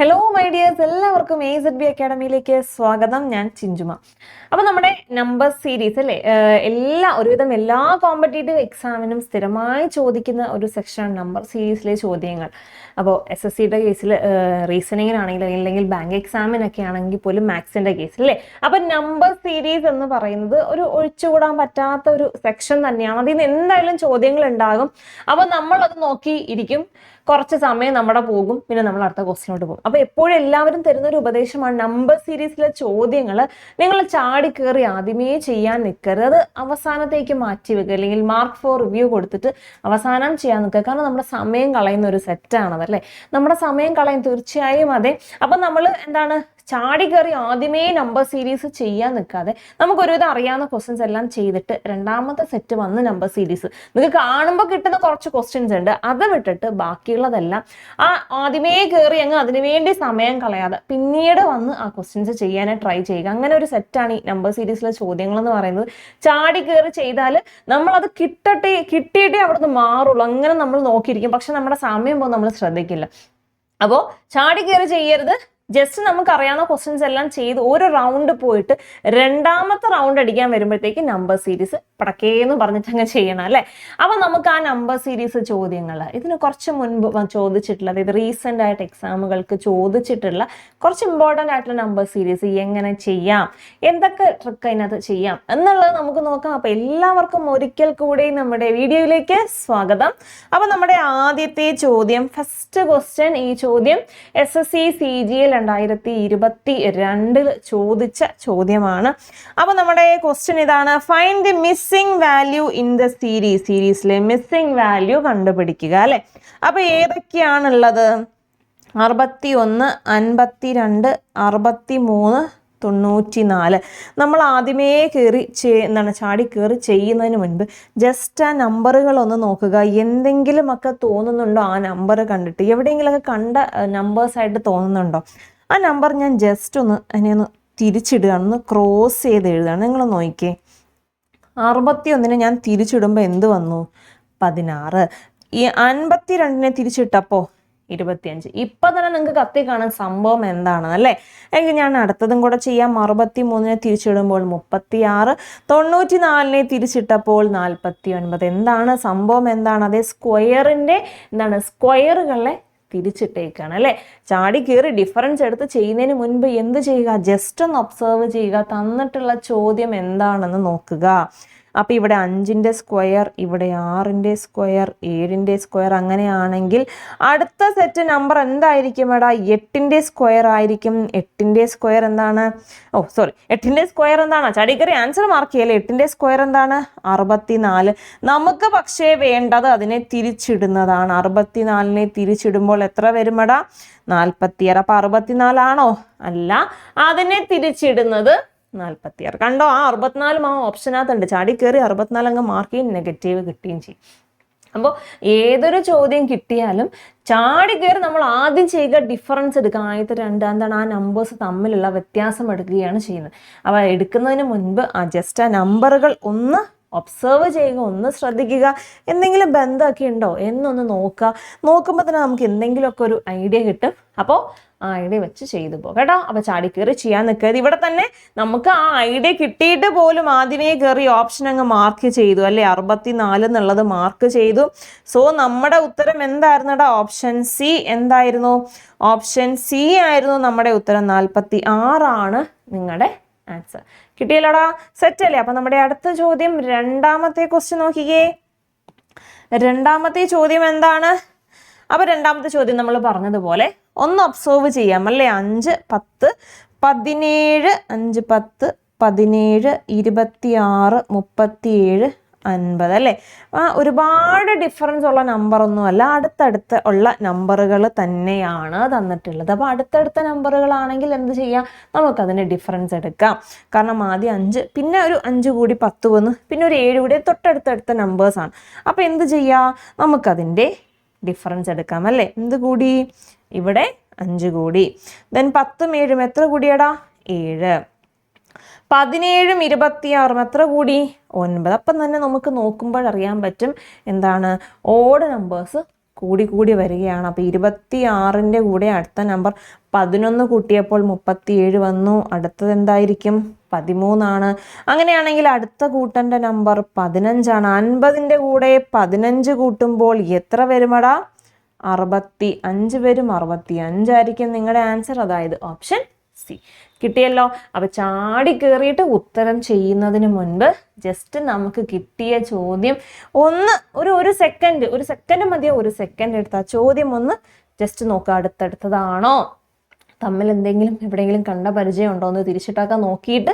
Hello my dears എല്ലാവർക്കും A Z B അക്കാഡമിയിലേക്ക് സ്വാഗതം. ഞാൻ ചിഞ്ചുമ. അപ്പോൾ നമ്മുടെ നമ്പർ സീരീസ് അല്ലേ? എല്ലാ ഒരുവിധം എല്ലാ കോമ്പറ്റേറ്റീവ് എക്സാമിനും സ്ഥിരമായി ചോദിക്കുന്ന ഒരു സെക്ഷനാണ് നമ്പർ സീരീസിലെ ചോദ്യങ്ങൾ. അപ്പോൾ എസ് എസ് സിയുടെ കേസിൽ റീസണിങ്ങിനാണെങ്കിൽ അല്ലെങ്കിൽ ബാങ്ക് എക്സാമിനൊക്കെ ആണെങ്കിൽ പോലും മാത്സിന്റെ കേസിൽ അല്ലേ? അപ്പോൾ നമ്പർ സീരീസ് എന്ന് പറയുന്നത് ഒരു ഒഴിച്ചുകൂടാൻ പറ്റാത്ത ഒരു സെക്ഷൻ തന്നെയാണ്. അതിൽ നിന്ന് എന്തായാലും ചോദ്യങ്ങൾ ഉണ്ടാകും. അപ്പോൾ നമ്മളത് നോക്കി ഇരിക്കും കുറച്ച് സമയം നമ്മുടെ പോകും പിന്നെ നമ്മൾ അടുത്ത ക്വസ്റ്റിനോട്ട് പോകും. അപ്പോൾ എപ്പോഴും എല്ലാവരും തരുന്ന ഒരു ഉപദേശമാണ് നമ്പർ സീരീസിലെ ചോദ്യങ്ങൾ നിങ്ങൾ ചാടി കയറി ആദ്യമേ ചെയ്യാൻ നിൽക്കരുത് അത് അവസാനത്തേക്ക് മാറ്റി വെക്കുക. അല്ലെങ്കിൽ മാർക്ക് ഫോർ റിവ്യൂ കൊടുത്തിട്ട് അവസാനം ചെയ്യാൻ നിൽക്കുക. കാരണം നമ്മുടെ സമയം കളയുന്ന ഒരു സെറ്റാണത് അല്ലേ നമ്മുടെ സമയം കളയും തീർച്ചയായും അതെ. അപ്പം നമ്മൾ എന്താണ് ചാടി കയറി ആദ്യമേ നമ്പർ സീരീസ് ചെയ്യാൻ നിൽക്കാതെ നമുക്ക് ഒരുവിധം അറിയാവുന്ന ക്വസ്റ്റ്യൻസ് എല്ലാം ചെയ്തിട്ട് രണ്ടാമത്തെ സെറ്റ് വന്ന് നമ്പർ സീരീസ് നിങ്ങൾക്ക് കാണുമ്പോൾ കിട്ടുന്ന കുറച്ച് ക്വസ്റ്റ്യൻസ് ഉണ്ട്. അത് വിട്ടിട്ട് ബാക്കിയുള്ളതെല്ലാം ആ ആദ്യമേ കയറി അങ്ങ് അതിനുവേണ്ടി സമയം കളയാതെ പിന്നീട് വന്ന് ആ ക്വസ്റ്റ്യൻസ് ചെയ്യാനായി ട്രൈ ചെയ്യുക. അങ്ങനെ ഒരു സെറ്റാണ് ഈ നമ്പർ സീരീസിലെ ചോദ്യങ്ങൾ എന്ന് പറയുന്നത്. ചാടി കയറി ചെയ്താൽ നമ്മളത് കിട്ടട്ടെ കിട്ടിയിട്ടേ അവിടുന്ന് മാറുള്ളൂ. അങ്ങനെ നമ്മൾ നോക്കിയിരിക്കും. പക്ഷെ നമ്മുടെ സമയം പോകുമ്പോൾ നമ്മൾ ശ്രദ്ധിക്കില്ല. അപ്പോൾ ചാടി കയറി ചെയ്യരുത്. ജസ്റ്റ് നമുക്ക് അറിയാവുന്ന ക്വസ്റ്റ്യൻസ് എല്ലാം ചെയ്ത് ഒരു റൗണ്ട് പോയിട്ട് രണ്ടാമത്തെ റൗണ്ട് അടിക്കാൻ വരുമ്പോഴത്തേക്ക് നമ്പർ സീരീസ് പടക്കേന്ന് പറഞ്ഞിട്ട് അങ്ങ് ചെയ്യണം അല്ലേ? അപ്പൊ നമുക്ക് ആ നമ്പർ സീരീസ് ചോദ്യങ്ങൾ ഇതിന് കുറച്ച് മുൻപ് ചോദിച്ചിട്ടുള്ള അതായത് റീസെന്റ് ആയിട്ട് എക്സാമുകൾക്ക് ചോദിച്ചിട്ടുള്ള കുറച്ച് ഇമ്പോർട്ടന്റ് ആയിട്ടുള്ള നമ്പർ സീരീസ് എങ്ങനെ ചെയ്യാം? എന്തൊക്കെ ട്രിക്ക് അതിനകത്ത് ചെയ്യാം? എന്നുള്ളത് നമുക്ക് നോക്കാം. അപ്പൊ എല്ലാവർക്കും ഒരിക്കൽ കൂടി നമ്മുടെ വീഡിയോയിലേക്ക് സ്വാഗതം. അപ്പൊ നമ്മുടെ ആദ്യത്തെ ചോദ്യം ഫസ്റ്റ് ക്വസ്റ്റ്യൻ ഈ ചോദ്യം S S C C G രണ്ടായിരത്തി ഇരുപത്തി രണ്ടിൽ ചോദിച്ച ചോദ്യമാണ്. അപ്പൊ നമ്മുടെ ക്വസ്റ്റ്യൻ ഇതാണ് find the missing value in the series സീരീസിലെ മിസ്സിംഗ് വാല്യൂ കണ്ടുപിടിക്കുക അല്ലെ? അപ്പൊ ഏതൊക്കെയാണുള്ളത്? അറുപത്തി ഒന്ന് അൻപത്തി രണ്ട് അറുപത്തി മൂന്ന് തൊണ്ണൂറ്റി നാല് നമ്മൾ ആദ്യമേ കയറി ചേ എന്താണ് ചാടി കയറി ചെയ്യുന്നതിന് മുൻപ് ജസ്റ്റ് ആ നമ്പറുകളൊന്ന് നോക്കുക. എന്തെങ്കിലുമൊക്കെ തോന്നുന്നുണ്ടോ ആ നമ്പർ കണ്ടിട്ട്? എവിടെയെങ്കിലുമൊക്കെ കണ്ട നമ്പേഴ്സായിട്ട് തോന്നുന്നുണ്ടോ? ആ നമ്പർ ഞാൻ ജസ്റ്റ് ഒന്ന് അതിനെ ഒന്ന് തിരിച്ചിടുകയാണ് ഒന്ന് ക്രോസ് ചെയ്ത് എഴുതുകയാണ് നിങ്ങൾ നോക്കിക്കേ. അറുപത്തി ഒന്നിന് ഞാൻ തിരിച്ചിടുമ്പോൾ എന്ത് വന്നു? പതിനാറ്. ഈ അൻപത്തി രണ്ടിനെ തിരിച്ചിട്ടപ്പോൾ ഇരുപത്തിയഞ്ച്. ഇപ്പൊ തന്നെ നിങ്ങൾക്ക് കത്തി കാണാൻ സംഭവം എന്താണ് അല്ലേ? എങ്കിൽ ഞാൻ അടുത്തതും കൂടെ ചെയ്യാം. അറുപത്തി മൂന്നിനെ തിരിച്ചിടുമ്പോൾ മുപ്പത്തി ആറ് തൊണ്ണൂറ്റി നാലിനെ തിരിച്ചിട്ടപ്പോൾ നാൽപ്പത്തി ഒൻപത് എന്താണ് സംഭവം? എന്താണ്? അതേ സ്ക്വയറിന്റെ എന്താണ്? സ്ക്വയറുകളെ തിരിച്ചിട്ടേക്കാണ് അല്ലേ? ചാടി കയറി ഡിഫറൻസ് എടുത്ത് ചെയ്യുന്നതിന് മുൻപ് എന്ത് ചെയ്യുക? ജസ്റ്റ് ഒന്ന് ഒബ്സർവ് ചെയ്യുക. തന്നിട്ടുള്ള ചോദ്യം എന്താണെന്ന് നോക്കുക. അപ്പം ഇവിടെ അഞ്ചിന്റെ സ്ക്വയർ ഇവിടെ ആറിന്റെ സ്ക്വയർ ഏഴിന്റെ സ്ക്വയർ അങ്ങനെയാണെങ്കിൽ അടുത്ത സെറ്റ് നമ്പർ എന്തായിരിക്കും എടാ? എട്ടിന്റെ സ്ക്വയർ ആയിരിക്കും. എട്ടിന്റെ സ്ക്വയർ എന്താണ്? ഓ സോറി എട്ടിന്റെ സ്ക്വയർ എന്താണ്? ചടിക്കറി ആൻസർ മാർക്ക് ചെയ്യല്ലേ? എട്ടിന്റെ സ്ക്വയർ എന്താണ്? അറുപത്തിനാല്. നമുക്ക് പക്ഷേ വേണ്ടത് അതിനെ തിരിച്ചിടുന്നതാണ്. അറുപത്തിനാലിനെ തിരിച്ചിടുമ്പോൾ എത്ര വരുമടാ നാൽപ്പത്തിയാറ് അപ്പം അറുപത്തിനാലാണോ? അല്ല അതിനെ തിരിച്ചിടുന്നത് നാൽപ്പത്തിയാറ് കണ്ടോ ആ അറുപത്തിനാലും ആ ഓപ്ഷനകത്തുണ്ട്. ചാടി കയറി അറുപത്തിനാല് അങ്ങ് മാർക്ക് ചെയ്യും നെഗറ്റീവ് കിട്ടുകയും ചെയ്യും. അപ്പോൾ ഏതൊരു ചോദ്യം കിട്ടിയാലും ചാടി കയറി നമ്മൾ ആദ്യം ചെയ്യുക ഡിഫറൻസ് എടുക്കുക. ആദ്യത്തെ രണ്ട് എന്താണ്? ആ നമ്പേഴ്സ് തമ്മിലുള്ള വ്യത്യാസം എടുക്കുകയാണ് ചെയ്യുന്നത്. അപ്പോൾ എടുക്കുന്നതിന് മുൻപ് ആ ജസ്റ്റ് ആ നമ്പറുകൾ ഒന്ന് ഒബ്സർവ് ചെയ്യുക ഒന്ന് ശ്രദ്ധിക്കുക എന്തെങ്കിലും ബന്ധമൊക്കെ ഉണ്ടോ എന്നൊന്ന് നോക്കുക. നോക്കുമ്പോൾ തന്നെ നമുക്ക് എന്തെങ്കിലുമൊക്കെ ഒരു ഐഡിയ കിട്ടും. അപ്പോൾ ആ ഐഡിയ വെച്ച് ചെയ്തു പോകും. കേട്ടോ? അപ്പോൾ ചാടി കയറി ചെയ്യാൻ നിൽക്കരുത് ഇവിടെ തന്നെ നമുക്ക് ആ ഐഡിയ കിട്ടിയിട്ട് പോലും ആദ്യമേ കയറി ഓപ്ഷൻ അങ്ങ് മാർക്ക് ചെയ്തു. അല്ലേ? അറുപത്തി നാല് എന്നുള്ളത് മാർക്ക് ചെയ്തു. സോ നമ്മുടെ ഉത്തരം എന്തായിരുന്നു ഓപ്ഷൻ സി എന്തായിരുന്നു? ഓപ്ഷൻ സി ആയിരുന്നു നമ്മുടെ ഉത്തരം. നാൽപ്പത്തി ആറാണ് നിങ്ങളുടെ ആൻസർ കിട്ടിയല്ലോടാ? സെറ്റ് അല്ലേ? അപ്പൊ നമ്മുടെ അടുത്ത ചോദ്യം രണ്ടാമത്തെ ക്വസ്റ്റ്യൻ നോക്കിക്കേ. രണ്ടാമത്തെ ചോദ്യം എന്താണ്? അപ്പൊ രണ്ടാമത്തെ ചോദ്യം നമ്മൾ പറഞ്ഞതുപോലെ ഒന്ന് ഒബ്സർവ് ചെയ്യാം. അല്ലേ? അഞ്ച് പത്ത് പതിനേഴ് അഞ്ച് പത്ത് പതിനേഴ് ഇരുപത്തി ആറ് മുപ്പത്തിയേഴ് അൻപത് അല്ലേ? ഒരുപാട് ഡിഫറൻസ് ഉള്ള നമ്പർ ഒന്നുമല്ല. അടുത്തടുത്ത് ഉള്ള നമ്പറുകൾ തന്നെയാണ് തന്നിട്ടുള്ളത്. അപ്പോൾ അടുത്തടുത്ത നമ്പറുകളാണെങ്കിൽ എന്ത് ചെയ്യാം? നമുക്കതിന്റെ ഡിഫറൻസ് എടുക്കാം. കാരണം ആദ്യം അഞ്ച് പിന്നെ ഒരു അഞ്ച് കൂടി പത്ത് വന്ന് പിന്നെ ഒരു ഏഴ് കൂടി തൊട്ടടുത്തടുത്ത നമ്പേഴ്സാണ് അപ്പോൾ എന്ത് ചെയ്യാം? നമുക്കതിന്റെ ഡിഫറൻസ് എടുക്കാം അല്ലേ? എന്ത് കൂടി? ഇവിടെ അഞ്ച് കൂടി. ദെൻ പത്തും ഏഴും എത്ര കൂടിയടാ? ഏഴ്. പതിനേഴും ഇരുപത്തിയാറും. എത്ര കൂടി? ഒൻപത്. അപ്പം തന്നെ നമുക്ക് നോക്കുമ്പോൾ അറിയാൻ പറ്റും എന്താണ് ഓഡ് നമ്പേഴ്സ് കൂടി കൂടി വരികയാണ്. അപ്പോൾ ഇരുപത്തി ആറിന്റെ കൂടെ അടുത്ത നമ്പർ പതിനൊന്ന് കൂട്ടിയപ്പോൾ മുപ്പത്തിയേഴ് വന്നു. അടുത്തത് എന്തായിരിക്കും? പതിമൂന്നാണ്. അങ്ങനെയാണെങ്കിൽ അടുത്ത കൂട്ടന്റെ നമ്പർ പതിനഞ്ചാണ്. അൻപതിന്റെ കൂടെ പതിനഞ്ച് കൂട്ടുമ്പോൾ എത്ര വരുമടാ? അറുപത്തി അഞ്ച് വരും. അറുപത്തി അഞ്ചായിരിക്കും നിങ്ങളുടെ ആൻസർ അതായത് ഓപ്ഷൻ സി. കിട്ടിയല്ലോ? അപ്പൊ ചാടി കയറിയിട്ട് ഉത്തരം ചെയ്യുന്നതിന് മുൻപ് ജസ്റ്റ് നമുക്ക് കിട്ടിയ ചോദ്യം ഒന്ന് ഒരു ഒരു സെക്കൻഡ് ഒരു സെക്കൻഡ് മതിയോ? ഒരു സെക്കൻഡ് എടുത്ത ചോദ്യം ഒന്ന് ജസ്റ്റ് നോക്കുക അടുത്തടുത്തതാണോ? തമ്മിൽ എന്തെങ്കിലും എവിടെയെങ്കിലും കണ്ട പരിചയം ഉണ്ടോ എന്ന് തിരിച്ചിട്ടാക്കാൻ നോക്കിയിട്ട്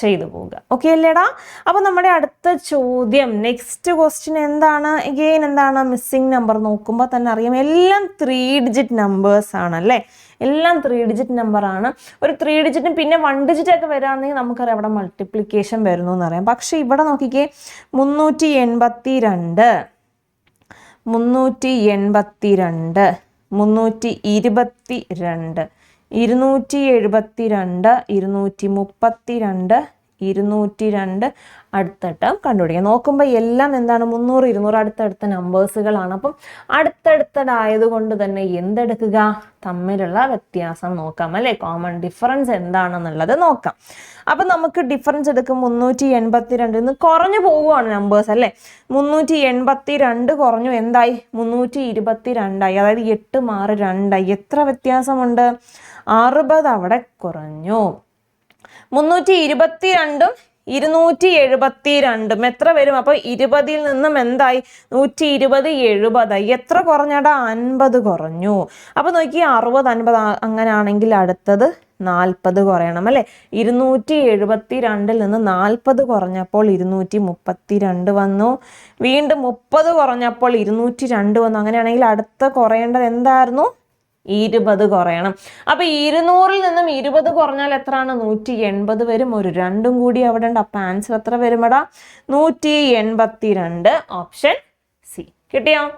ചെയ്തു പോവുക. ഓക്കെ അല്ലേടാ? അപ്പോൾ നമ്മുടെ അടുത്ത ചോദ്യം നെക്സ്റ്റ് ക്വസ്റ്റ്യൻ എന്താണ്? എഗെയിൻ എന്താണ് മിസ്സിംഗ് നമ്പർ നോക്കുമ്പോൾ തന്നെ അറിയാം. എല്ലാം ത്രീ ഡിജിറ്റ് നമ്പേഴ്സ് ആണ് അല്ലേ? എല്ലാം ത്രീ ഡിജിറ്റ് നമ്പർ ആണ്. ഒരു ത്രീ ഡിജിറ്റും പിന്നെ വൺ ഡിജിറ്റ് ഒക്കെ വരാണെങ്കിൽ നമുക്കറിയാം അവിടെ മൾട്ടിപ്ലിക്കേഷൻ വരുന്നു എന്നറിയാം. പക്ഷേ ഇവിടെ നോക്കിക്കേ മുന്നൂറ്റി എൺപത്തി രണ്ട് മുന്നൂറ്റി എൺപത്തി രണ്ട് മുന്നൂറ്റി ഇരുപത്തി രണ്ട് ഇരുന്നൂറ്റി എഴുപത്തി രണ്ട് ഇരുന്നൂറ്റി മുപ്പത്തി രണ്ട് ഇരുന്നൂറ്റി രണ്ട് അടുത്തട്ടം കണ്ടുപിടിക്കുക നോക്കുമ്പോൾ എല്ലാം എന്താണ്? മുന്നൂറ് ഇരുന്നൂറ് അടുത്തടുത്ത നമ്പേഴ്സുകളാണ് അപ്പം അടുത്തടുത്തതായത് കൊണ്ട് തന്നെ എന്തെടുക്കുക? തമ്മിലുള്ള വ്യത്യാസം നോക്കാം അല്ലേ? കോമൺ ഡിഫറൻസ് എന്താണെന്നുള്ളത് നോക്കാം. അപ്പം നമുക്ക് ഡിഫറൻസ് എടുക്കും. മുന്നൂറ്റി എൺപത്തി രണ്ട് ഇന്ന് കുറഞ്ഞു പോവുകയാണ് നമ്പേഴ്സ് അല്ലേ? മുന്നൂറ്റി എൺപത്തി രണ്ട് കുറഞ്ഞു. എന്തായി? മുന്നൂറ്റി ഇരുപത്തി രണ്ടായി അതായത് എട്ട് മാറി രണ്ടായി. എത്ര വ്യത്യാസമുണ്ട്? അറുപത് അവിടെ കുറഞ്ഞു. മുന്നൂറ്റി ഇരുപത്തി രണ്ടും ഇരുന്നൂറ്റി എഴുപത്തി രണ്ടും എത്ര വരും? അപ്പോൾ ഇരുപതിൽ നിന്നും എന്തായി? നൂറ്റി ഇരുപത് എഴുപതായി. എത്ര കുറഞ്ഞടാ? അൻപത് കുറഞ്ഞു. അപ്പോൾ നോക്കി അറുപത് അൻപത് അങ്ങനെ അങ്ങനെയാണെങ്കിൽ അടുത്തത് നാൽപ്പത് കുറയണം അല്ലേ? ഇരുന്നൂറ്റി എഴുപത്തി രണ്ടിൽ നിന്ന് നാൽപ്പത് കുറഞ്ഞപ്പോൾ ഇരുന്നൂറ്റി മുപ്പത്തി രണ്ട് വന്നു. വീണ്ടും മുപ്പത് കുറഞ്ഞപ്പോൾ ഇരുന്നൂറ്റി രണ്ട് വന്നു. അങ്ങനെയാണെങ്കിൽ അടുത്ത കുറയേണ്ടത് എന്തായിരുന്നു? ഇരുപത് കുറയണം. അപ്പൊ ഇരുന്നൂറിൽ നിന്നും ഇരുപത് കുറഞ്ഞാൽ എത്രയാണ്? നൂറ്റി എൺപത് വരും. ഒരു രണ്ടും കൂടി അവിടെ ഉണ്ട്. അപ്പൊ ആൻസർ എത്ര വരുമടാ? നൂറ്റി എൺപത്തി രണ്ട് ഓപ്ഷൻ സി കിട്ടിയോ?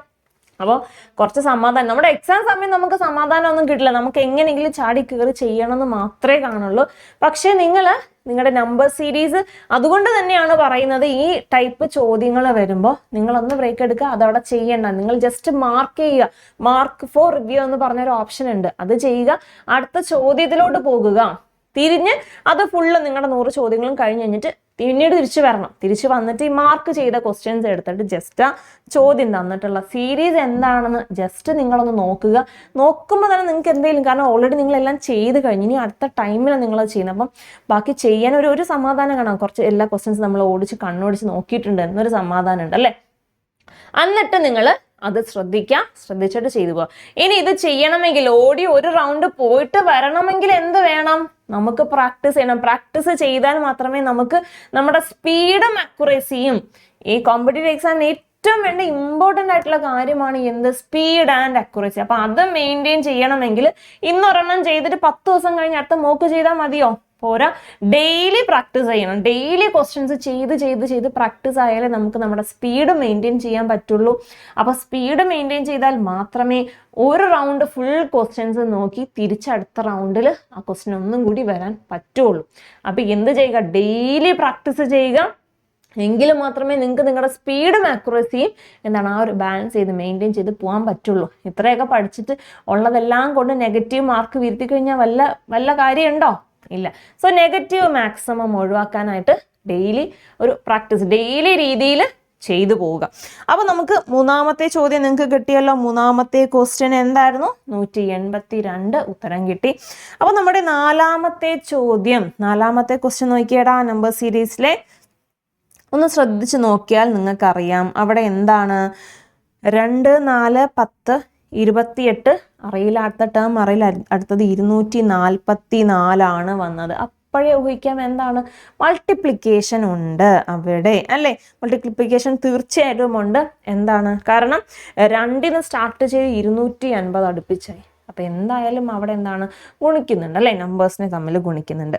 അപ്പോൾ കുറച്ച് സമാധാനം. നമ്മുടെ എക്സാം സമയം നമുക്ക് സമാധാനം ഒന്നും കിട്ടില്ല. നമുക്ക് എങ്ങനെയെങ്കിലും ചാടി കയറി ചെയ്യണമെന്ന് മാത്രമേ കാണുള്ളൂ. പക്ഷേ നിങ്ങൾ നിങ്ങളുടെ നമ്പർ സീരീസ് അതുകൊണ്ട് തന്നെയാണ് പറയുന്നത് ഈ ടൈപ്പ് ചോദ്യങ്ങൾ വരുമ്പോൾ നിങ്ങൾ ഒന്ന് ബ്രേക്ക് എടുക്കുക അതവിടെ ചെയ്യണ്ട. നിങ്ങൾ ജസ്റ്റ് മാർക്ക് ചെയ്യുക. മാർക്ക് ഫോർ റിവ്യൂ എന്ന് പറഞ്ഞൊരു ഓപ്ഷൻ ഉണ്ട്. അത് ചെയ്യുക. അടുത്ത ചോദ്യത്തിലോട്ട് പോകുക. തിരിഞ്ഞ് അത് ഫുള്ള് നിങ്ങളുടെ നൂറ് ചോദ്യങ്ങളും കഴിഞ്ഞ് കഴിഞ്ഞിട്ട് പിന്നീട് തിരിച്ചു വരണം. തിരിച്ചു വന്നിട്ട് ഈ മാർക്ക് ചെയ്ത ക്വസ്റ്റ്യൻസ് എടുത്തിട്ട് ജസ്റ്റ് ആ ചോദ്യം തന്നിട്ടുള്ള സീരീസ് എന്താണെന്ന് ജസ്റ്റ് നിങ്ങളൊന്ന് നോക്കുക. നോക്കുമ്പോൾ തന്നെ നിങ്ങൾക്ക് എന്തെങ്കിലും കാരണം ഓൾറെഡി നിങ്ങളെല്ലാം ചെയ്ത് കഴിഞ്ഞ് ഇനി അടുത്ത ടൈമിലാണ് നിങ്ങൾ ചെയ്യുന്നത്. അപ്പം ബാക്കി ചെയ്യാൻ ഒരു ഒരു സമാധാനം കാണാം. കുറച്ച് എല്ലാ ക്വസ്റ്റ്യൻസ് നമ്മൾ ഓടിച്ച് കണ്ണോടിച്ച് നോക്കിയിട്ടുണ്ട് എന്നൊരു സമാധാനം ഉണ്ട് അല്ലേ? എന്നിട്ട് നിങ്ങൾ അത് ശ്രദ്ധിക്കുക. ശ്രദ്ധിച്ചിട്ട് ചെയ്തു പോവുക. ഇനി ഇത് ചെയ്യണമെങ്കിൽ ഓടി ഒരു റൗണ്ട് പോയിട്ട് വരണമെങ്കിൽ എന്ത് വേണം? നമുക്ക് പ്രാക്ടീസ് ചെയ്യണം. പ്രാക്ടീസ് ചെയ്താൽ മാത്രമേ നമുക്ക് നമ്മുടെ സ്പീഡും അക്യുറസിയും ഈ കോമ്പറ്റേറ്റീവ് എക്സാമിന് ഏറ്റവും വേണ്ട ഇമ്പോർട്ടന്റ് ആയിട്ടുള്ള കാര്യമാണ് എന്ത്? സ്പീഡ് ആൻഡ് അക്യുറസി അപ്പൊ അത് മെയിന്റെയിൻ ചെയ്യണമെങ്കിൽ ഇന്നൊരെണ്ണം ചെയ്തിട്ട് പത്ത് ദിവസം കഴിഞ്ഞ് അടുത്ത മോക്ക് ചെയ്താൽ മതിയോ? പോരാ. ഡെയിലി പ്രാക്ടീസ് ചെയ്യണം. ഡെയിലി ക്വസ്റ്റ്യൻസ് ചെയ്ത് ചെയ്ത് ചെയ്ത് പ്രാക്ടീസ് ആയാലേ നമുക്ക് നമ്മുടെ സ്പീഡ് മെയിന്റെയിൻ ചെയ്യാൻ പറ്റുള്ളൂ. അപ്പോൾ സ്പീഡ് മെയിന്റെയിൻ ചെയ്താൽ മാത്രമേ ഒരു റൗണ്ട് ഫുൾ ക്വസ്റ്റ്യൻസ് നോക്കി തിരിച്ചടുത്ത റൗണ്ടിൽ ആ ക്വസ്റ്റ്യൻ ഒന്നും കൂടി വരാൻ പറ്റുള്ളൂ. അപ്പോൾ എന്ത് ചെയ്യുക? ഡെയിലി പ്രാക്ടീസ് ചെയ്യുക. എങ്കിൽ മാത്രമേ നിങ്ങൾക്ക് നിങ്ങളുടെ സ്പീഡും ആക്യുറസിയും എന്താണ് ആ ഒരു ബാലൻസ് ചെയ്ത് മെയിന്റെയിൻ ചെയ്ത് പോകാൻ പറ്റുള്ളൂ. ഇത്രയൊക്കെ പഠിച്ചിട്ട് ഉള്ളതെല്ലാം കൊണ്ട് നെഗറ്റീവ് മാർക്ക് വീഴ്ത്തി കഴിഞ്ഞാൽ വല്ല വല്ല കാര്യമുണ്ടോ? ഇല്ല. സോ നെഗറ്റീവ് മാക്സിമം ഒഴിവാക്കാനായിട്ട് ഡെയിലി ഒരു പ്രാക്ടീസ് ഡെയിലി രീതിയിൽ ചെയ്തു പോവുക. അപ്പോൾ നമുക്ക് മൂന്നാമത്തെ ചോദ്യം നിങ്ങൾക്ക് കിട്ടിയല്ലോ. മൂന്നാമത്തെ ക്വസ്റ്റ്യൻ എന്തായിരുന്നു? നൂറ്റി എൺപത്തി രണ്ട് ഉത്തരം കിട്ടി. അപ്പോൾ നമ്മുടെ നാലാമത്തെ ചോദ്യം നാലാമത്തെ ക്വസ്റ്റ്യൻ നോക്കിയടാ നമ്പർ സീരീസിലെ ഒന്ന് ശ്രദ്ധിച്ച് നോക്കിയാൽ നിങ്ങൾക്കറിയാം. അവിടെ എന്താണ്? രണ്ട് നാല് പത്ത് ഇരുപത്തിയെട്ട് അറിയില്ല. അടുത്ത ടേം അറിയില്ല. അടുത്തത് ഇരുന്നൂറ്റി നാൽപ്പത്തി നാലാണ് വന്നത്. അപ്പോഴേ ഊഹിക്കാം എന്താണ്? മൾട്ടിപ്ലിക്കേഷൻ ഉണ്ട് അവിടെ അല്ലേ? മൾട്ടിപ്ലിക്കേഷൻ തീർച്ചയായിട്ടും ഉണ്ട്. എന്താണ്? കാരണം രണ്ടിന് സ്റ്റാർട്ട് ചെയ്ത് ഇരുന്നൂറ്റി അൻപത് അടുപ്പിച്ചായി. അപ്പം എന്തായാലും അവിടെ എന്താണ്? ഗുണിക്കുന്നുണ്ട് അല്ലേ? നമ്പേഴ്സിനെ തമ്മിൽ ഗുണിക്കുന്നുണ്ട്.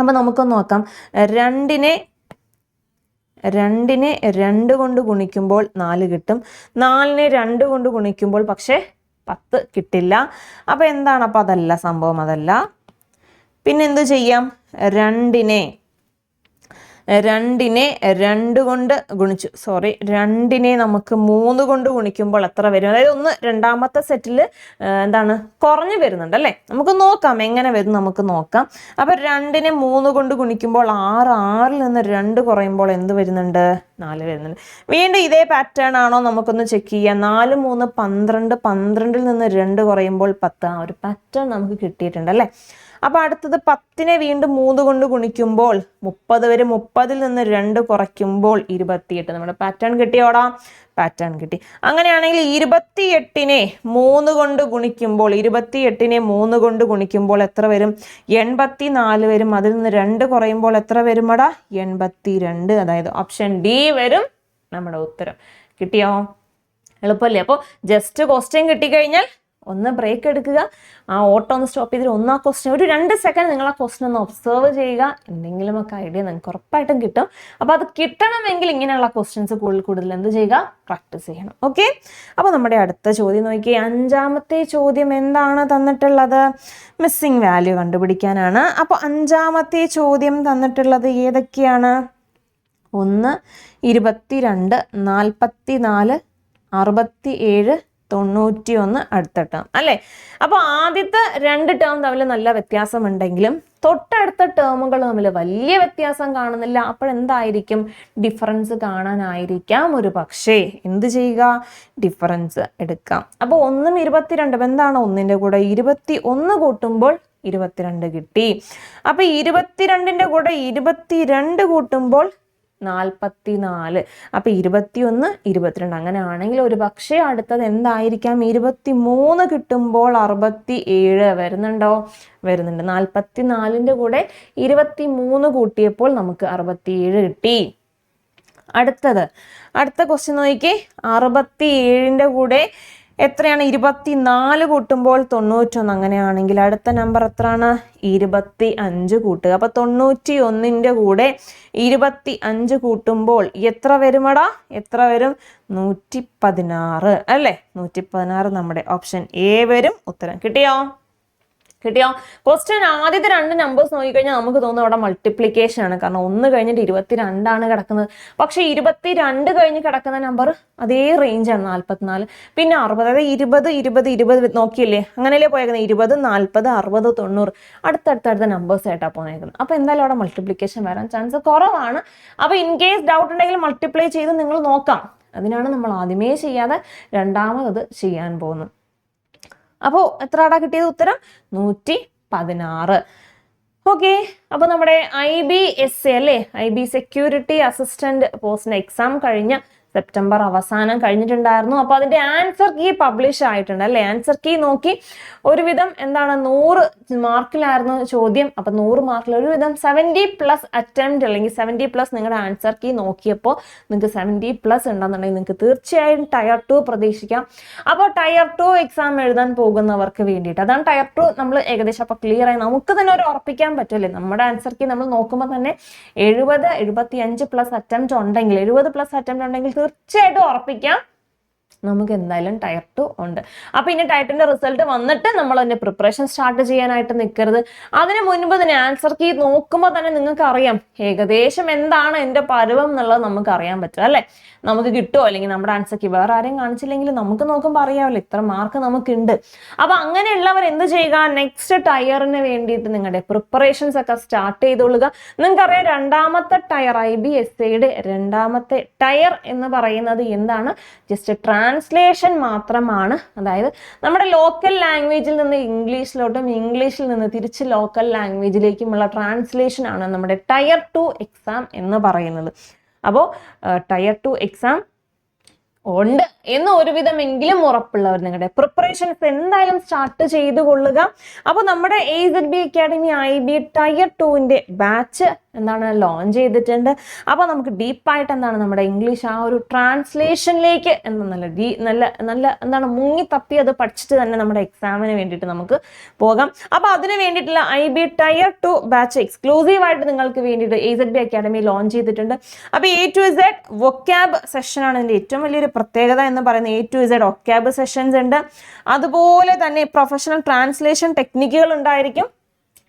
അപ്പം നമുക്കൊന്ന് നോക്കാം. രണ്ടിനെ രണ്ടിനെ രണ്ട് കൊണ്ട് ഗുണിക്കുമ്പോൾ നാല് കിട്ടും. നാലിനെ രണ്ട് കൊണ്ട് ഗുണിക്കുമ്പോൾ പക്ഷേ പത്ത് കിട്ടില്ല. അപ്പോൾ എന്താണ്? അപ്പോൾ അതല്ല സംഭവം അതല്ല. പിന്നെ എന്തു ചെയ്യാം? രണ്ടിനെ രണ്ടിനെ രണ്ട് കൊണ്ട് ഗുണിച്ചു. സോറി രണ്ടിനെ നമുക്ക് മൂന്ന് കൊണ്ട് ഗുണിക്കുമ്പോൾ എത്ര വരും? അതായത് ഒന്ന് രണ്ടാമത്തെ സെറ്റിൽ എന്താണ് കുറഞ്ഞു വരുന്നുണ്ട് അല്ലേ? നമുക്ക് നോക്കാം എങ്ങനെ വരും നമുക്ക് നോക്കാം. അപ്പൊ രണ്ടിനെ മൂന്ന് കൊണ്ട് ഗുണിക്കുമ്പോൾ ആറ് ആറിൽ നിന്ന് രണ്ട് കുറയുമ്പോൾ എന്ത് വരുന്നുണ്ട്? നാല് വരുന്നുണ്ട്. വീണ്ടും ഇതേ പാറ്റേൺ ആണോ നമുക്കൊന്ന് ചെക്ക് ചെയ്യാം നാല് മൂന്ന് പന്ത്രണ്ട് പന്ത്രണ്ടിൽ നിന്ന് രണ്ട് കുറയുമ്പോൾ പത്ത്. ആ ഒരു പാറ്റേൺ നമുക്ക് കിട്ടിയിട്ടുണ്ട് അല്ലേ? അപ്പൊ അടുത്തത് പത്തിനെ വീണ്ടും മൂന്ന് കൊണ്ട് ഗുണിക്കുമ്പോൾ മുപ്പത് വരെ മുപ്പതിൽ നിന്ന് രണ്ട് കുറയ്ക്കുമ്പോൾ ഇരുപത്തിയെട്ട്. നമ്മുടെ പാറ്റേൺ കിട്ടിയോടാ? പാറ്റേൺ കിട്ടി. അങ്ങനെയാണെങ്കിൽ ഇരുപത്തിയെട്ടിനെ മൂന്ന് കൊണ്ട് ഗുണിക്കുമ്പോൾ ഇരുപത്തിയെട്ടിനെ മൂന്ന് കൊണ്ട് ഗുണിക്കുമ്പോൾ എത്ര വരും? എൺപത്തി നാല് വരും. അതിൽ നിന്ന് രണ്ട് കുറയുമ്പോൾ എത്ര വരുമടാ എൺപത്തി രണ്ട് അതായത് ഓപ്ഷൻ ഡി വരും നമ്മുടെ ഉത്തരം. കിട്ടിയോ? എളുപ്പമല്ലേ അപ്പോൾ ജസ്റ്റ് ക്വസ്റ്റ്യൻ കിട്ടിക്കഴിഞ്ഞാൽ ഒന്ന് ബ്രേക്ക് എടുക്കുക. ആ ഓട്ടോ ഒന്ന് സ്റ്റോപ്പ് ചെയ്തിട്ട് ഒന്നാ ക്വസ്റ്റ്യൻ ഒരു രണ്ട് സെക്കൻഡ് നിങ്ങൾ ആ ക്വസ്റ്റ്യൻ ഒന്ന് ഒബ്സർവ് ചെയ്യുക. എന്തെങ്കിലുമൊക്കെ ഐഡിയ നിങ്ങൾക്ക് ഉറപ്പായിട്ടും കിട്ടും. അപ്പോൾ അത് കിട്ടണമെങ്കിൽ ഇങ്ങനെയുള്ള ക്വസ്റ്റ്യൻസ് കൂടുതൽ കൂടുതൽ എന്ത് ചെയ്യുക? പ്രാക്ടീസ് ചെയ്യണം. ഓക്കെ അപ്പോൾ നമ്മുടെ അടുത്ത ചോദ്യം നോക്കി അഞ്ചാമത്തെ ചോദ്യം എന്താണ് തന്നിട്ടുള്ളത്? മിസ്സിംഗ് വാല്യൂ കണ്ടുപിടിക്കാനാണ്. അപ്പോൾ അഞ്ചാമത്തെ ചോദ്യം തന്നിട്ടുള്ളത് ഏതൊക്കെയാണ്? ഒന്ന് ഇരുപത്തിരണ്ട് നാൽപ്പത്തി നാല് അറുപത്തി ഏഴ് തൊണ്ണൂറ്റി ഒന്ന് അടുത്ത ടേം അല്ലേ? അപ്പോൾ ആദ്യത്തെ രണ്ട് ടേം തമ്മിൽ നല്ല വ്യത്യാസം ഉണ്ടെങ്കിലും തൊട്ടടുത്ത ടേമുകൾ തമ്മിൽ വലിയ വ്യത്യാസം കാണുന്നില്ല. അപ്പോഴെന്തായിരിക്കും ഡിഫറൻസ് കാണാനായിരിക്കാം ഒരു പക്ഷേ. എന്ത് ചെയ്യുക? ഡിഫറൻസ് എടുക്കാം. അപ്പോൾ ഒന്നും ഇരുപത്തിരണ്ടും എന്താണ് ഒന്നിന്റെ കൂടെ? ഇരുപത്തി ഒന്ന് കൂട്ടുമ്പോൾ ഇരുപത്തിരണ്ട് കിട്ടി. അപ്പൊ ഇരുപത്തിരണ്ടിന്റെ കൂടെ ഇരുപത്തിരണ്ട് കൂട്ടുമ്പോൾ നാൽപ്പത്തി നാല് അപ്പൊ ഇരുപത്തിയൊന്ന് ഇരുപത്തിരണ്ട്. അങ്ങനെ ആണെങ്കിൽ ഒരു പക്ഷേ അടുത്തത് എന്തായിരിക്കാം? ഇരുപത്തി മൂന്ന് കിട്ടുമ്പോൾ അറുപത്തി ഏഴ് വരുന്നുണ്ടോ? വരുന്നുണ്ട്. നാൽപ്പത്തി നാലിന്റെ കൂടെ ഇരുപത്തി മൂന്ന് കൂട്ടിയപ്പോൾ നമുക്ക് അറുപത്തി ഏഴ് കിട്ടി. അടുത്തത്. അടുത്ത ക്വസ്റ്റ്യൻ നോക്കിക്കേ. അറുപത്തി ഏഴിന്റെ കൂടെ എത്രയാണ്? ഇരുപത്തി നാല് കൂട്ടുമ്പോൾ തൊണ്ണൂറ്റൊന്ന്. അങ്ങനെയാണെങ്കിൽ അടുത്ത നമ്പർ എത്രയാണ്? ഇരുപത്തി അഞ്ച് കൂട്ടുക. അപ്പൊ തൊണ്ണൂറ്റി ഒന്നിന്റെ കൂടെ ഇരുപത്തി അഞ്ച് കൂട്ടുമ്പോൾ എത്ര വരുമടാ? എത്ര വരും? നൂറ്റി പതിനാറ് അല്ലേ? നൂറ്റി പതിനാറ് നമ്മുടെ ഓപ്ഷൻ എ വരും. ഉത്തരം കിട്ടിയോ? കിട്ടിയോ ക്വസ്റ്റ്യൻ ആദ്യത്തെ രണ്ട് നമ്പേഴ്സ് നോക്കിക്കഴിഞ്ഞാൽ നമുക്ക് തോന്നുന്നു അവിടെ മൾട്ടിപ്ലിക്കേഷൻ ആണ്. കാരണം ഒന്ന് കഴിഞ്ഞിട്ട് ഇരുപത്തിരണ്ടാണ് കിടക്കുന്നത്. പക്ഷെ ഇരുപത്തിരണ്ട് കഴിഞ്ഞ് കിടക്കുന്ന നമ്പർ അതേ റേഞ്ചാണ് നാൽപ്പത്തിനാല് പിന്നെ അറുപത് അതായത് ഇരുപത് ഇരുപത് ഇരുപത് നോക്കിയില്ലേ? അങ്ങനെയല്ലേ പോയേക്കുന്നത് ഇരുപത് നാൽപ്പത് അറുപത് തൊണ്ണൂറ്. അടുത്തടുത്തടുത്ത നമ്പേഴ്സ് ആയിട്ടാണ് പോയേക്കുന്നത് അപ്പോൾ എന്തായാലും അവിടെ മൾട്ടിപ്ലിക്കേഷൻ വരാൻ ചാൻസ് കുറവാണ്. അപ്പോൾ ഇൻ കേസ് ഡൗട്ട് ഉണ്ടെങ്കിൽ മൾട്ടിപ്ലൈ ചെയ്ത് നിങ്ങൾ നോക്കാം. അതിനാണ് നമ്മൾ ആദ്യമേ ചെയ്യാതെ രണ്ടാമത് ചെയ്യാൻ പോകുന്നത്. അപ്പോൾ എത്ര ആടാ കിട്ടിയത് ഉത്തരം? നൂറ്റി പതിനാറ് ഓക്കെ അപ്പോൾ നമ്മുടെ ഐ ബി എസ് സി അല്ലേ? ഐ ബി സെക്യൂരിറ്റി അസിസ്റ്റന്റ് പോസ്റ്റിന്റെ എക്സാം കഴിഞ്ഞ സെപ്റ്റംബർ അവസാനം കഴിഞ്ഞിട്ടുണ്ടായിരുന്നു. അപ്പോൾ അതിന്റെ ആൻസർ കീ പബ്ലിഷ് ആയിട്ടുണ്ട് അല്ലേ? ആൻസർ കീ നോക്കി. ഒരുവിധം എന്താണ് നൂറ് മാർക്കിലായിരുന്നു ചോദ്യം. അപ്പൊ നൂറ് മാർക്കിൽ ഒരുവിധം സെവന്റി പ്ലസ് അറ്റംപ്റ്റ് അല്ലെങ്കിൽ സെവന്റി പ്ലസ് നിങ്ങളുടെ ആൻസർ കീ നോക്കിയപ്പോൾ നിങ്ങൾക്ക് സെവന്റി പ്ലസ് ഉണ്ടെന്നുണ്ടെങ്കിൽ നിങ്ങൾക്ക് തീർച്ചയായും ടയർ ടു പ്രതീക്ഷിക്കാം. അപ്പോൾ ടയർ ടു എക്സാം എഴുതാൻ പോകുന്നവർക്ക് വേണ്ടിയിട്ട്. അതാണ് ടയർ ടു നമ്മൾ ഏകദേശം അപ്പോൾ ക്ലിയർ ആയി. നമുക്ക് തന്നെ ഒരു ഉറപ്പിക്കാൻ പറ്റില്ലേ നമ്മുടെ ആൻസർ കീ നമ്മൾ നോക്കുമ്പോൾ തന്നെ എഴുപത് എഴുപത്തി അഞ്ച് പ്ലസ് അറ്റംപ്റ്റ് ഉണ്ടെങ്കിൽ എഴുപത് പ്ലസ് അറ്റംപ്റ്റ് ഉണ്ടെങ്കിൽ തീർച്ചയായിട്ടും ഉറപ്പിക്കാം. നമുക്ക് എന്തായാലും ടയർ ടു ഉണ്ട്. അപ്പൊ ഇനി ടയറ്റിന്റെ റിസൾട്ട് വന്നിട്ട് നമ്മൾ അതിന്റെ പ്രിപ്പറേഷൻ സ്റ്റാർട്ട് ചെയ്യാനായിട്ട് നിൽക്കരുത് അതിന് മുൻപ് തന്നെ ആൻസർ കീ നോക്കുമ്പോൾ തന്നെ നിങ്ങൾക്ക് അറിയാം ഏകദേശം എന്താണ് എന്റെ പരുവം എന്നുള്ളത് നമുക്ക് അറിയാൻ പറ്റും അല്ലെ? നമുക്ക് കിട്ടുമോ അല്ലെങ്കിൽ നമ്മുടെ ആൻസർ കീ വേറെ ആരെയും കാണിച്ചില്ലെങ്കിൽ നമുക്ക് നോക്കുമ്പോൾ അറിയാമല്ലോ ഇത്ര മാർക്ക് നമുക്കുണ്ട്. അപ്പൊ അങ്ങനെയുള്ളവർ എന്ത് ചെയ്യുക? നെക്സ്റ്റ് ടയറിന് വേണ്ടിയിട്ട് നിങ്ങളുടെ പ്രിപ്പറേഷൻസ് ഒക്കെ സ്റ്റാർട്ട് ചെയ്തോളുക നിങ്ങൾക്കറിയാം രണ്ടാമത്തെ ടയർ ഐ ബി എസ് സിയുടെ രണ്ടാമത്തെ ടയർ എന്ന് പറയുന്നത് എന്താണ്? ജസ്റ്റ് ട്രാൻസ്ലേഷൻ മാത്രമാണ്. അതായത് നമ്മുടെ ലോക്കൽ ലാംഗ്വേജിൽ നിന്ന് ഇംഗ്ലീഷിലോട്ടും ഇംഗ്ലീഷിൽ നിന്ന് തിരിച്ച് ലോക്കൽ ലാംഗ്വേജിലേക്കുമുള്ള ട്രാൻസ്ലേഷൻ ആണ് നമ്മുടെ ടയർ ടു എക്സാം എന്ന് പറയുന്നത്. അപ്പോൾ ടയർ ടു എക്സാം ഉണ്ട് എന്ന് ഒരുവിധമെങ്കിലും ഉറപ്പുള്ളവർ നിങ്ങളുടെ പ്രിപ്പറേഷൻസ് എന്തായാലും സ്റ്റാർട്ട് ചെയ്തു കൊള്ളുക അപ്പോൾ നമ്മുടെ A B academy I B tier ടുവിന്റെ ബാച്ച് എന്താണ് ലോഞ്ച് ചെയ്തിട്ടുണ്ട്. അപ്പോൾ നമുക്ക് ഡീപ്പായിട്ട് എന്താണ് നമ്മുടെ ഇംഗ്ലീഷ് ആ ഒരു ട്രാൻസ്ലേഷനിലേക്ക് എന്താ നല്ല ഡീ നല്ല നല്ല എന്താണ് മുങ്ങി തപ്പി അത് പഠിച്ചിട്ട് തന്നെ നമ്മുടെ എക്സാമിന് വേണ്ടിയിട്ട് നമുക്ക് പോകാം. അപ്പോൾ അതിന് വേണ്ടിയിട്ടുള്ള I B tier two batch എക്സ്ക്ലൂസീവായിട്ട് നിങ്ങൾക്ക് വേണ്ടിയിട്ട് A Z B academy launch ചെയ്തിട്ടുണ്ട്. അപ്പോൾ എ ടു സെഡ് വൊക്കാബ് സെഷനാണ് ഇതിന്റെ ഏറ്റവും വലിയൊരു പ്രത്യേകത എന്ന് പറയുന്നത്. A to Z vocab sessions ഉണ്ട്. അതുപോലെ തന്നെ പ്രൊഫഷണൽ ട്രാൻസ്ലേഷൻ ടെക്നിക്കുകൾ ഉണ്ടായിരിക്കും.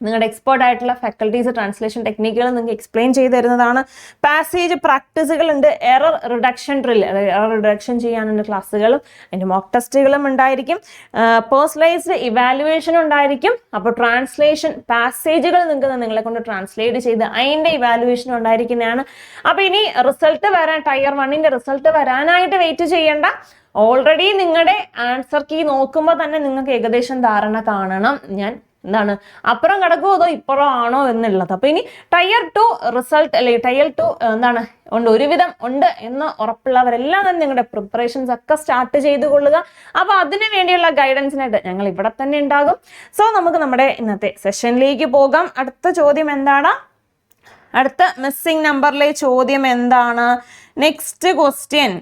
നിങ്ങളുടെ എക്സ്പേർട്ട് ആയിട്ടുള്ള ഫാക്കൽറ്റീസ് ട്രാൻസ്ലേഷൻ ടെക്നിക്കുകൾ നിങ്ങൾക്ക് എക്സ്പ്ലെയിൻ ചെയ്ത് തരുന്നതാണ്. പാസേജ് പ്രാക്ടീസുകൾ ഉണ്ട് error reduction drill error reduction ചെയ്യാനുള്ള ക്ലാസ്സുകളും അതിന്റെ മോക്ക് ടെസ്റ്റുകളും ഉണ്ടായിരിക്കും. പേഴ്സണലൈസ്ഡ് ഇവാലുവേഷൻ ഉണ്ടായിരിക്കും. അപ്പോൾ ട്രാൻസ്ലേഷൻ പാസേജുകൾ നിങ്ങൾക്ക് നിങ്ങളെ കൊണ്ട് ട്രാൻസ്ലേറ്റ് ചെയ്ത് അതിന്റെ ഇവാലുവേഷൻ ഉണ്ടായിരിക്കുന്നതാണ്. അപ്പോൾ ഇനി റിസൾട്ട് വരാൻ ടയർ വണ്ണിന്റെ റിസൾട്ട് വരാനായിട്ട് വെയിറ്റ് ചെയ്യേണ്ട. ഓൾറെഡി നിങ്ങളുടെ ആൻസർ കീ നോക്കുമ്പോൾ തന്നെ നിങ്ങൾക്ക് ഏകദേശം ധാരണ കാണണം. ഞാൻ എന്താണ്? അപ്പുറം കിടക്കുമോ അതോ ഇപ്പുറം ആണോ എന്നുള്ളത്. അപ്പൊ ഇനി ടയർ ടു റിസൾട്ട് അല്ലെ ടയർ ടു എന്താണ്? ഉണ്ട് ഒരുവിധം ഉണ്ട് എന്ന് ഉറപ്പുള്ളവരെല്ലാം തന്നെ നിങ്ങളുടെ പ്രിപ്പറേഷൻസ് ഒക്കെ സ്റ്റാർട്ട് ചെയ്ത് കൊള്ളുക. അപ്പൊ അതിന് വേണ്ടിയുള്ള ഗൈഡൻസിനായിട്ട് ഞങ്ങൾ ഇവിടെ തന്നെ ഉണ്ടാകും. സോ നമുക്ക് നമ്മുടെ ഇന്നത്തെ സെഷനിലേക്ക് പോകാം. അടുത്ത ചോദ്യം എന്താണ്? അടുത്ത മിസ്സിംഗ് നമ്പറിലെ ചോദ്യം എന്താണ്? നെക്സ്റ്റ് ക്വസ്റ്റ്യൻ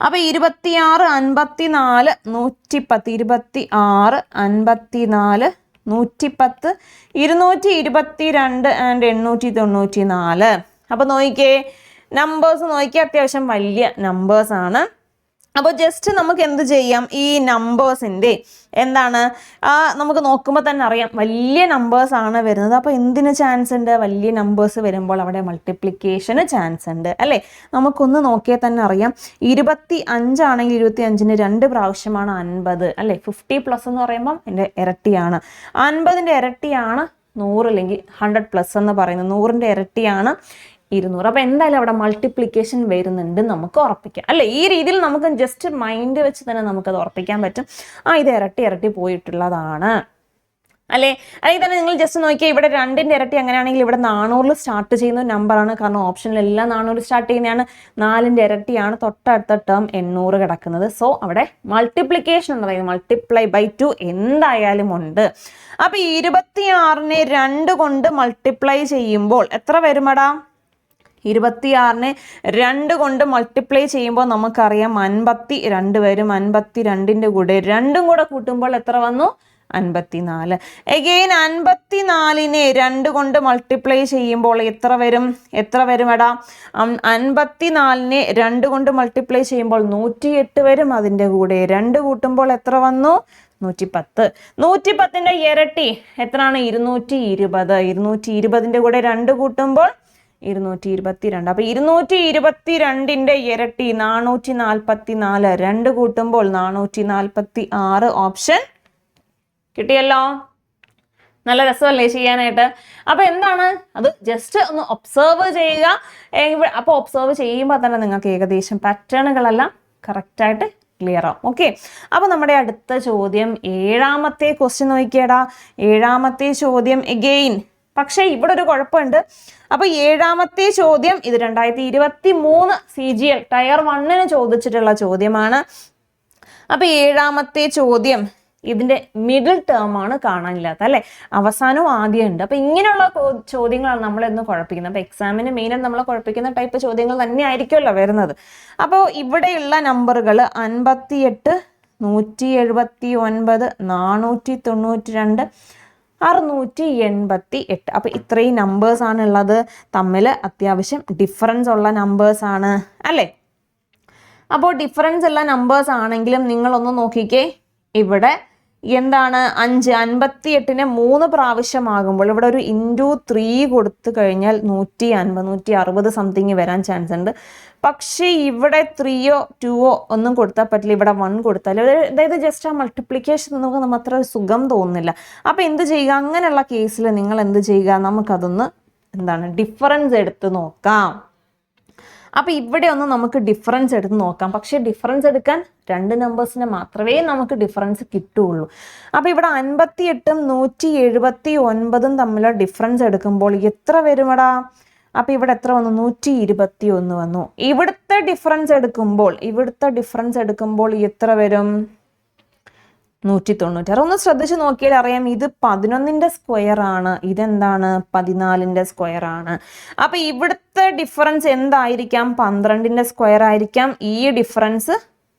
അപ്പൊ ഇരുപത്തിയാറ് അൻപത്തിനാല് നൂറ്റിപ്പത്ത് ഇരുപത്തി ആറ് അൻപത്തിനാല് നൂറ്റിപ്പത്ത് ഇരുന്നൂറ്റി ഇരുപത്തി രണ്ട് ആൻഡ് എണ്ണൂറ്റി തൊണ്ണൂറ്റി നാല് അപ്പൊ നോക്കിക്കേ നമ്പേഴ്സ് നോക്കിയാൽ അത്യാവശ്യം വലിയ നമ്പേഴ്സ് ആണ്. അപ്പോൾ ജസ്റ്റ് നമുക്ക് എന്ത് ചെയ്യാം? ഈ നമ്പേഴ്സിന്റെ എന്താണ്? നമുക്ക് നോക്കുമ്പോൾ തന്നെ അറിയാം. വലിയ നമ്പേഴ്സ് ആണ് വരുന്നത്. അപ്പോൾ എന്തിന് ചാൻസ് ഉണ്ട്? വലിയ നമ്പേഴ്സ് വരുമ്പോൾ അവിടെ മൾട്ടിപ്ലിക്കേഷന് ചാൻസ് ഉണ്ട്. അല്ലേ? നമുക്കൊന്ന് നോക്കിയാൽ തന്നെ അറിയാം. ഇരുപത്തി അഞ്ചാണെങ്കിൽ ഇരുപത്തി അഞ്ചിന് രണ്ട് പ്രാവശ്യമാണ് അൻപത്. അല്ലേ? ഫിഫ്റ്റി പ്ലസ് എന്ന് പറയുമ്പം എന്റെ ഇരട്ടിയാണ്. അൻപതിന്റെ ഇരട്ടിയാണ് നൂറ് അല്ലെങ്കിൽ ഹൺഡ്രഡ് പ്ലസ് എന്ന് പറയുന്നത്. നൂറിന്റെ ഇരട്ടിയാണ് ഇരുന്നൂറ്. അപ്പോൾ എന്തായാലും അവിടെ മൾട്ടിപ്ലിക്കേഷൻ വരുന്നുണ്ട് നമുക്ക് ഉറപ്പിക്കാം. അല്ലേ? ഈ രീതിയിൽ നമുക്ക് ജസ്റ്റ് മൈൻഡ് വെച്ച് തന്നെ നമുക്ക് അത് ഉറപ്പിക്കാൻ പറ്റും. ആ ഇത് ഇരട്ടി ഇരട്ടി പോയിട്ടുള്ളതാണ്. അല്ലേ? അല്ലെങ്കിൽ തന്നെ നിങ്ങൾ ജസ്റ്റ് നോക്കിയാൽ ഇവിടെ രണ്ടിന്റെ ഇരട്ടി അങ്ങനെയാണെങ്കിൽ ഇവിടെ നാനൂറിൽ സ്റ്റാർട്ട് ചെയ്യുന്ന നമ്പറാണ് കാരണം ഓപ്ഷനിലെല്ലാം നാനൂറ് സ്റ്റാർട്ട് ചെയ്യുന്നതാണ്. നാലിന്റെ ഇരട്ടിയാണ്. തൊട്ടടുത്ത ടേം എണ്ണൂറ് കിടക്കുന്നത്. സോ അവിടെ മൾട്ടിപ്ലിക്കേഷൻ എന്ന് പറയുന്നത് മൾട്ടിപ്ലൈ ബൈ ടു എന്തായാലും ഉണ്ട്. അപ്പോൾ ഇരുപത്തിയാറിനെ രണ്ട് കൊണ്ട് മൾട്ടിപ്ലൈ ചെയ്യുമ്പോൾ എത്ര വരുമടാ ഇരുപത്തിയാറിനെ രണ്ട് കൊണ്ട് മൾട്ടിപ്ലൈ ചെയ്യുമ്പോൾ നമുക്കറിയാം അൻപത്തി രണ്ട് വരും. അൻപത്തി രണ്ടിന്റെ കൂടെ രണ്ടും കൂടെ കൂട്ടുമ്പോൾ എത്ര വന്നു? അൻപത്തിനാല്. എഗെയിൻ അൻപത്തിനാലിനെ രണ്ട് കൊണ്ട് മൾട്ടിപ്ലൈ ചെയ്യുമ്പോൾ എത്ര വരും? എത്ര വരും എടാ അൻപത്തിനാലിനെ രണ്ട് കൊണ്ട് മൾട്ടിപ്ലൈ ചെയ്യുമ്പോൾ നൂറ്റിയെട്ട് വരും. അതിന്റെ കൂടെ രണ്ട് കൂട്ടുമ്പോൾ എത്ര വന്നു? നൂറ്റി പത്ത് നൂറ്റി പത്തിന്റെ ഇരട്ടി എത്രയാണ്? ഇരുന്നൂറ്റി ഇരുപത് ഇരുന്നൂറ്റി ഇരുപതിന്റെ കൂടെ രണ്ട് കൂട്ടുമ്പോൾ ഇരുന്നൂറ്റി ഇരുപത്തി രണ്ട് അപ്പൊ ഇരുന്നൂറ്റി ഇരുപത്തി ഇരട്ടി നാനൂറ്റി നാൽപ്പത്തി നാല് രണ്ട് കൂട്ടുമ്പോൾ നാനൂറ്റി നാൽപ്പത്തി ആറ് ഓപ്ഷൻ കിട്ടിയല്ലോ. നല്ല രസമല്ലേ ചെയ്യാനായിട്ട്? അപ്പൊ എന്താണ്? അത് ജസ്റ്റ് ഒന്ന് ഒബ്സർവ് ചെയ്യുക. അപ്പൊ ഒബ്സർവ് ചെയ്യുമ്പോൾ തന്നെ നിങ്ങൾക്ക് ഏകദേശം പാറ്റേണുകളെല്ലാം കറക്റ്റായിട്ട് ക്ലിയർ ആവും. ഓക്കെ അപ്പൊ നമ്മുടെ അടുത്ത ചോദ്യം ഏഴാമത്തെ ക്വസ്റ്റ്യൻ നോക്കിയടാ. ഏഴാമത്തെ ചോദ്യം എഗെയിൻ പക്ഷേ ഇവിടെ ഒരു കുഴപ്പമുണ്ട്. അപ്പൊ ഏഴാമത്തെ ചോദ്യം ഇത് രണ്ടായിരത്തി ഇരുപത്തി മൂന്ന് സി ജി എൽ ടയർ വണ്ണിന് ചോദിച്ചിട്ടുള്ള ചോദ്യമാണ്. അപ്പൊ ഏഴാമത്തെ ചോദ്യം ഇതിന്റെ മിഡിൽ ടേം ആണ് കാണാനില്ലാത്ത അല്ലെ? അവസാനവും ആദ്യം ഉണ്ട്. അപ്പൊ ഇങ്ങനെയുള്ള ചോദ്യങ്ങളാണ് നമ്മൾ നമ്മളെന്ന് കുഴപ്പിക്കുന്നത്. അപ്പൊ എക്സാമിന് മെയിനായിട്ട് നമ്മളെ കുഴപ്പിക്കുന്ന ടൈപ്പ് ചോദ്യങ്ങൾ തന്നെ ആയിരിക്കുമല്ലോ വരുന്നത്. അപ്പോൾ ഇവിടെയുള്ള നമ്പറുകൾ അൻപത്തിയെട്ട് നൂറ്റി എഴുപത്തി ഒൻപത് നാനൂറ്റി തൊണ്ണൂറ്റി രണ്ട് അറുന്നൂറ്റി എൺപത്തി എട്ട് അപ്പോൾ ഇത്രയും നമ്പേഴ്സ് ആണ് ഉള്ളത്. തമ്മിൽ അത്യാവശ്യം ഡിഫറൻസ് ഉള്ള നമ്പേഴ്സ് ആണ്. അല്ലേ? അപ്പോൾ ഡിഫറൻസ് ഉള്ള നമ്പേഴ്സ് ആണെങ്കിലും നിങ്ങളൊന്ന് നോക്കിക്കേ. ഇവിടെ എന്താണ് അഞ്ച് അൻപത്തി എട്ടിന് മൂന്ന് പ്രാവശ്യമാകുമ്പോൾ ഇവിടെ ഒരു ഇന്റു ത്രീ കൊടുത്തു കഴിഞ്ഞാൽ നൂറ്റി അൻപത് നൂറ്റി അറുപത് സംതിങ് വരാൻ ചാൻസ് ഉണ്ട്. പക്ഷേ ഇവിടെ ത്രീയോ ടുവോ ഒന്നും കൊടുത്താൽ പറ്റില്ല. ഇവിടെ വൺ കൊടുത്താൽ അതായത് ജസ്റ്റ് ആ മൾട്ടിപ്ലിക്കേഷൻ നമുക്ക് നമ്മൾ അത്ര സുഖം തോന്നുന്നില്ല. അപ്പോൾ എന്ത് ചെയ്യുക? അങ്ങനെയുള്ള കേസിൽ നിങ്ങൾ എന്ത് ചെയ്യുക? നമുക്കതൊന്ന് എന്താണ് ഡിഫറൻസ് എടുത്ത് നോക്കാം. അപ്പൊ ഇവിടെ ഒന്ന് നമുക്ക് ഡിഫറൻസ് എടുത്ത് നോക്കാം. പക്ഷേ ഡിഫറൻസ് എടുക്കാൻ രണ്ട് നമ്പേഴ്സിന് മാത്രമേ നമുക്ക് ഡിഫറൻസ് കിട്ടുകയുള്ളൂ അപ്പൊ ഇവിടെ അൻപത്തി എട്ടും നൂറ്റി എഴുപത്തി ഒൻപതും തമ്മിലുള്ള ഡിഫറൻസ് എടുക്കുമ്പോൾ എത്ര വരുമടാ? അപ്പൊ ഇവിടെ എത്ര വന്നു? നൂറ്റി ഇരുപത്തി ഒന്ന് വന്നു. ഇവിടുത്തെ ഡിഫറൻസ് എടുക്കുമ്പോൾ ഇവിടുത്തെ ഡിഫറൻസ് എടുക്കുമ്പോൾ എത്ര വരും? നൂറ്റി തൊണ്ണൂറ്റാറ് ഒന്ന് ശ്രദ്ധിച്ച് നോക്കിയാൽ അറിയാം ഇത് പതിനൊന്നിന്റെ സ്ക്വയർ ആണ്. ഇതെന്താണ്? പതിനാലിന്റെ സ്ക്വയർ ആണ്. അപ്പൊ ഇവിടുത്തെ ഡിഫറൻസ് എന്തായിരിക്കാം? പന്ത്രണ്ടിന്റെ സ്ക്വയർ ആയിരിക്കാം. ഈ ഡിഫറൻസ്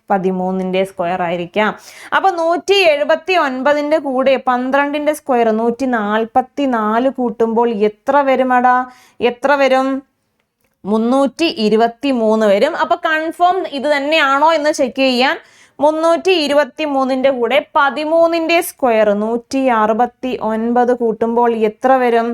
പതിമൂന്നിന്റെ സ്ക്വയർ ആയിരിക്കാം. അപ്പൊ നൂറ്റി എഴുപത്തി ഒൻപതിന്റെ കൂടെ പന്ത്രണ്ടിന്റെ സ്ക്വയർ നൂറ്റി നാൽപ്പത്തി നാല് കൂട്ടുമ്പോൾ എത്ര വരുമടാ? എത്ര വരും? മുന്നൂറ്റി ഇരുപത്തി മൂന്ന് വരും. അപ്പൊ കൺഫേം ഇത് തന്നെയാണോ എന്ന് ചെക്ക് ചെയ്യാൻ മുന്നൂറ്റി ഇരുപത്തി മൂന്നിന്റെ കൂടെ പതിമൂന്നിന്റെ സ്ക്വയർ നൂറ്റി അറുപത്തി ഒൻപത് കൂട്ടുമ്പോൾ എത്ര വരും?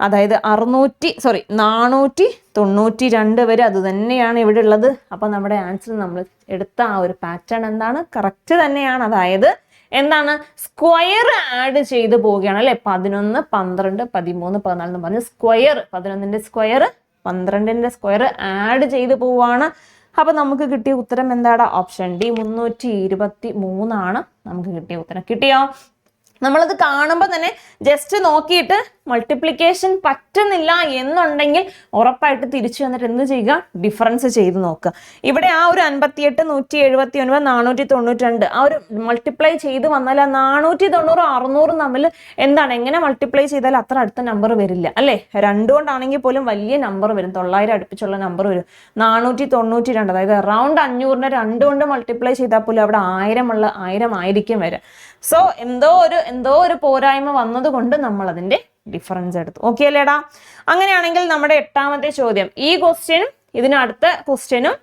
അതായത് അറുന്നൂറ്റി സോറി നാനൂറ്റി തൊണ്ണൂറ്റി രണ്ട് വരെ അത് തന്നെയാണ് ഇവിടെ ഉള്ളത്. അപ്പോൾ നമ്മുടെ ആൻസർ നമ്മൾ എടുത്ത ആ ഒരു പാറ്റേൺ എന്താണ്? കറക്റ്റ് തന്നെയാണ്. അതായത് എന്താണ്? സ്ക്വയർ ആഡ് ചെയ്ത് പോവുകയാണ് അല്ലേ? പതിനൊന്ന് പന്ത്രണ്ട് പതിമൂന്ന് പതിനാല് എന്ന് പറഞ്ഞ് സ്ക്വയർ പതിനൊന്നിന്റെ സ്ക്വയർ പന്ത്രണ്ടിന്റെ സ്ക്വയർ ആഡ് ചെയ്ത് പോവാണ് അപ്പൊ നമുക്ക് കിട്ടിയ ഉത്തരം എന്താടാ? ഓപ്ഷൻ ഡി മുന്നൂറ്റി ഇരുപത്തി മൂന്നാണ് നമുക്ക് കിട്ടിയ ഉത്തരം. കിട്ടിയോ? നമ്മളത് കാണുമ്പോൾ തന്നെ ജസ്റ്റ് നോക്കിയിട്ട് മൾട്ടിപ്ലിക്കേഷൻ പറ്റുന്നില്ല എന്നുണ്ടെങ്കിൽ ഉറപ്പായിട്ട് തിരിച്ചു വന്നിട്ട് എന്ത് ചെയ്യുക? ഡിഫറൻസ് ചെയ്ത് നോക്കുക. ഇവിടെ ആ ഒരു അൻപത്തിയെട്ട് നൂറ്റി എഴുപത്തി ഒൻപത് നാനൂറ്റി തൊണ്ണൂറ്റി രണ്ട് ആ ഒരു മൾട്ടിപ്ലൈ ചെയ്ത് വന്നാൽ ആ നാനൂറ്റി തൊണ്ണൂറും അറുന്നൂറും തമ്മിൽ എന്താണ്? എങ്ങനെ മൾട്ടിപ്ലൈ ചെയ്താൽ അത്ര അടുത്ത നമ്പർ വരില്ല. അല്ലേ? രണ്ടുകൊണ്ടാണെങ്കിൽ പോലും വലിയ നമ്പർ വരും. തൊള്ളായിരം അടുപ്പിച്ചുള്ള നമ്പർ വരും. നാനൂറ്റി തൊണ്ണൂറ്റി രണ്ട് അതായത് അറൗണ്ട് അഞ്ഞൂറിനെ രണ്ട് കൊണ്ട് മൾട്ടിപ്ലൈ ചെയ്താൽ പോലും അവിടെ ആയിരമുള്ള ആയിരം ആയിരിക്കും വരിക. സോ എന്തോ ഒരു എന്തോ ഒരു പോരായ്മ വന്നതുകൊണ്ട് നമ്മൾ അതിന്റെ ഡിഫറൻസ് എടുത്തു. ഓക്കെ അല്ലേടാ? അങ്ങനെയാണെങ്കിൽ നമ്മുടെ എട്ടാമത്തെ ചോദ്യം. ഈ ക്വസ്റ്റ്യനും ഇതിനടുത്ത ക്വസ്റ്റ്യനും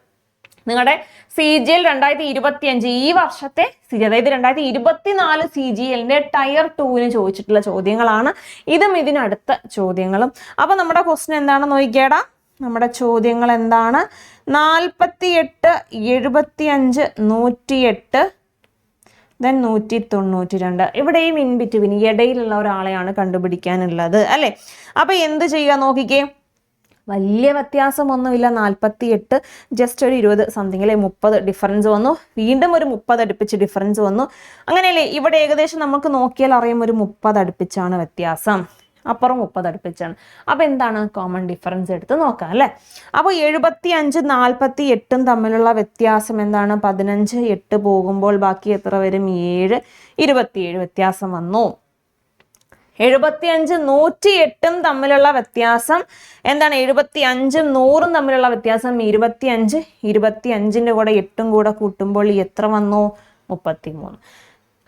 നിങ്ങളുടെ സി ജി എൽ രണ്ടായിരത്തി ഇരുപത്തി അഞ്ച് ഈ വർഷത്തെ സി ജി അതായത് രണ്ടായിരത്തി ഇരുപത്തിനാല് സി ജി എല്ലിന്റെ ടയർ ടൂവിന് ചോദിച്ചിട്ടുള്ള ചോദ്യങ്ങളാണ്. ഇതും ഇതിനടുത്ത ചോദ്യങ്ങളും. അപ്പൊ നമ്മുടെ ക്വസ്റ്റ്യൻ എന്താണെന്ന് നോക്കിയേടാ? നമ്മുടെ ചോദ്യങ്ങൾ എന്താണ്? നാൽപ്പത്തി എട്ട് എഴുപത്തി അഞ്ച് നൂറ്റിയെട്ട് ദെൻ നൂറ്റി തൊണ്ണൂറ്റി രണ്ട് ഇവിടെയും ഇൻ ബിറ്റ്വീൻ ഇടയിലുള്ള ഒരാളെയാണ് കണ്ടുപിടിക്കാനുള്ളത് അല്ലേ? അപ്പൊ എന്ത് ചെയ്യുക നോക്കിക്കേ? വലിയ വ്യത്യാസമൊന്നുമില്ല. നാൽപ്പത്തി എട്ട് ജസ്റ്റ് ഒരു ഇരുപത് സംതിങ് അല്ലെ മുപ്പത് ഡിഫറൻസ് വന്നു. വീണ്ടും ഒരു മുപ്പത് അടുപ്പിച്ച് ഡിഫറൻസ് വന്നു. അങ്ങനെയല്ലേ? ഇവിടെ ഏകദേശം നമുക്ക് നോക്കിയാൽ അറിയാം ഒരു മുപ്പത് അടുപ്പിച്ചാണ് വ്യത്യാസം. അപ്പുറം മുപ്പത് അടുപ്പിച്ചാണ്. അപ്പോൾ എന്താണ് കോമൺ ഡിഫറൻസ് എടുത്ത് നോക്കാം അല്ലേ? അപ്പോൾ എഴുപത്തി അഞ്ച് നാൽപ്പത്തി എട്ടും തമ്മിലുള്ള വ്യത്യാസം എന്താണ്? പതിനഞ്ച് എട്ട് പോകുമ്പോൾ ബാക്കി എത്ര വരും? ഏഴ്. ഇരുപത്തിയേഴ് വ്യത്യാസം വന്നു. എഴുപത്തിയഞ്ച് നൂറ്റി എട്ടും തമ്മിലുള്ള വ്യത്യാസം എന്താണ്? എഴുപത്തി അഞ്ചും നൂറും തമ്മിലുള്ള വ്യത്യാസം ഇരുപത്തി അഞ്ച് ഇരുപത്തി അഞ്ചിന്റെ കൂടെ എട്ടും കൂടെ കൂട്ടുമ്പോൾ എത്ര വന്നു? മുപ്പത്തി മൂന്ന്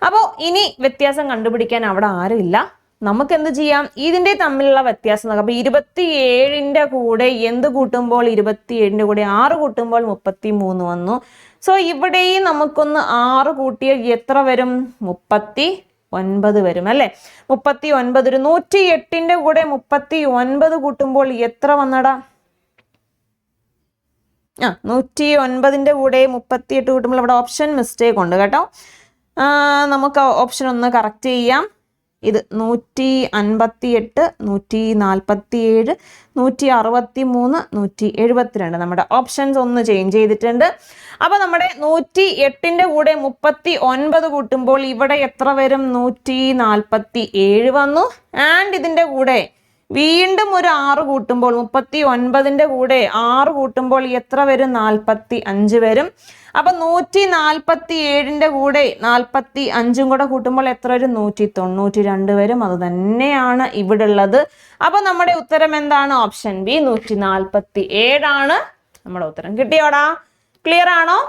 അപ്പോൾ ഇനി വ്യത്യാസം കണ്ടുപിടിക്കാൻ അവിടെ ആരുമില്ല. നമുക്ക് എന്ത് ചെയ്യാം? ഇതിന്റെ തമ്മിലുള്ള വ്യത്യാസം നോക്കാം. അപ്പൊ ഇരുപത്തി ഏഴിന്റെ കൂടെ എന്ത് കൂട്ടുമ്പോൾ ഇരുപത്തി ഏഴിന്റെ കൂടെ ആറ് കൂട്ടുമ്പോൾ മുപ്പത്തി മൂന്ന് വന്നു. സോ ഇവിടെയും നമുക്കൊന്ന് ആറ് കൂട്ടിയാൽ എത്ര വരും? മുപ്പത്തി ഒൻപത് വരും അല്ലെ? മുപ്പത്തി ഒൻപത് ഒരു നൂറ്റി എട്ടിന്റെ കൂടെ മുപ്പത്തി ഒൻപത് കൂട്ടുമ്പോൾ എത്ര വന്നടാ? ആ നൂറ്റി ഒൻപതിന്റെ കൂടെ മുപ്പത്തി എട്ട് കൂട്ടുമ്പോൾ ഇവിടെ ഓപ്ഷൻ മിസ്റ്റേക്ക് ഉണ്ട് കേട്ടോ. നമുക്ക് ഓപ്ഷൻ ഒന്ന് കറക്റ്റ് ചെയ്യാം. ഇത് നൂറ്റി അൻപത്തി എട്ട് നൂറ്റി നാൽപ്പത്തി ഏഴ് നൂറ്റി അറുപത്തി മൂന്ന് നൂറ്റി എഴുപത്തിരണ്ട്. നമ്മുടെ ഓപ്ഷൻസ് ഒന്ന് ചേഞ്ച് ചെയ്തിട്ടുണ്ട്. അപ്പൊ നമ്മുടെ നൂറ്റി എട്ടിന്റെ കൂടെ മുപ്പത്തി ഒൻപത് കൂട്ടുമ്പോൾ ഇവിടെ എത്ര വരും? നൂറ്റി നാൽപ്പത്തി ഏഴ് വന്നു. ആൻഡ് ഇതിന്റെ കൂടെ വീണ്ടും ഒരു ആറ് കൂട്ടുമ്പോൾ മുപ്പത്തി ഒൻപതിന്റെ കൂടെ ആറ് കൂട്ടുമ്പോൾ എത്ര വരും? നാൽപ്പത്തി അഞ്ച് വരും. അപ്പൊ നൂറ്റി നാൽപ്പത്തി ഏഴിന്റെ കൂടെ നാൽപ്പത്തി അഞ്ചും കൂടെ കൂട്ടുമ്പോൾ എത്ര വരും? നൂറ്റി തൊണ്ണൂറ്റി രണ്ട് വരും. അത് തന്നെയാണ് ഇവിടെ ഉള്ളത് അപ്പൊ നമ്മുടെ ഉത്തരം എന്താണ്? ഓപ്ഷൻ ബി നൂറ്റി നാൽപ്പത്തി ഏഴാണ് നമ്മുടെ ഉത്തരം കിട്ടിയോടാ. ക്ലിയർ ആണോ?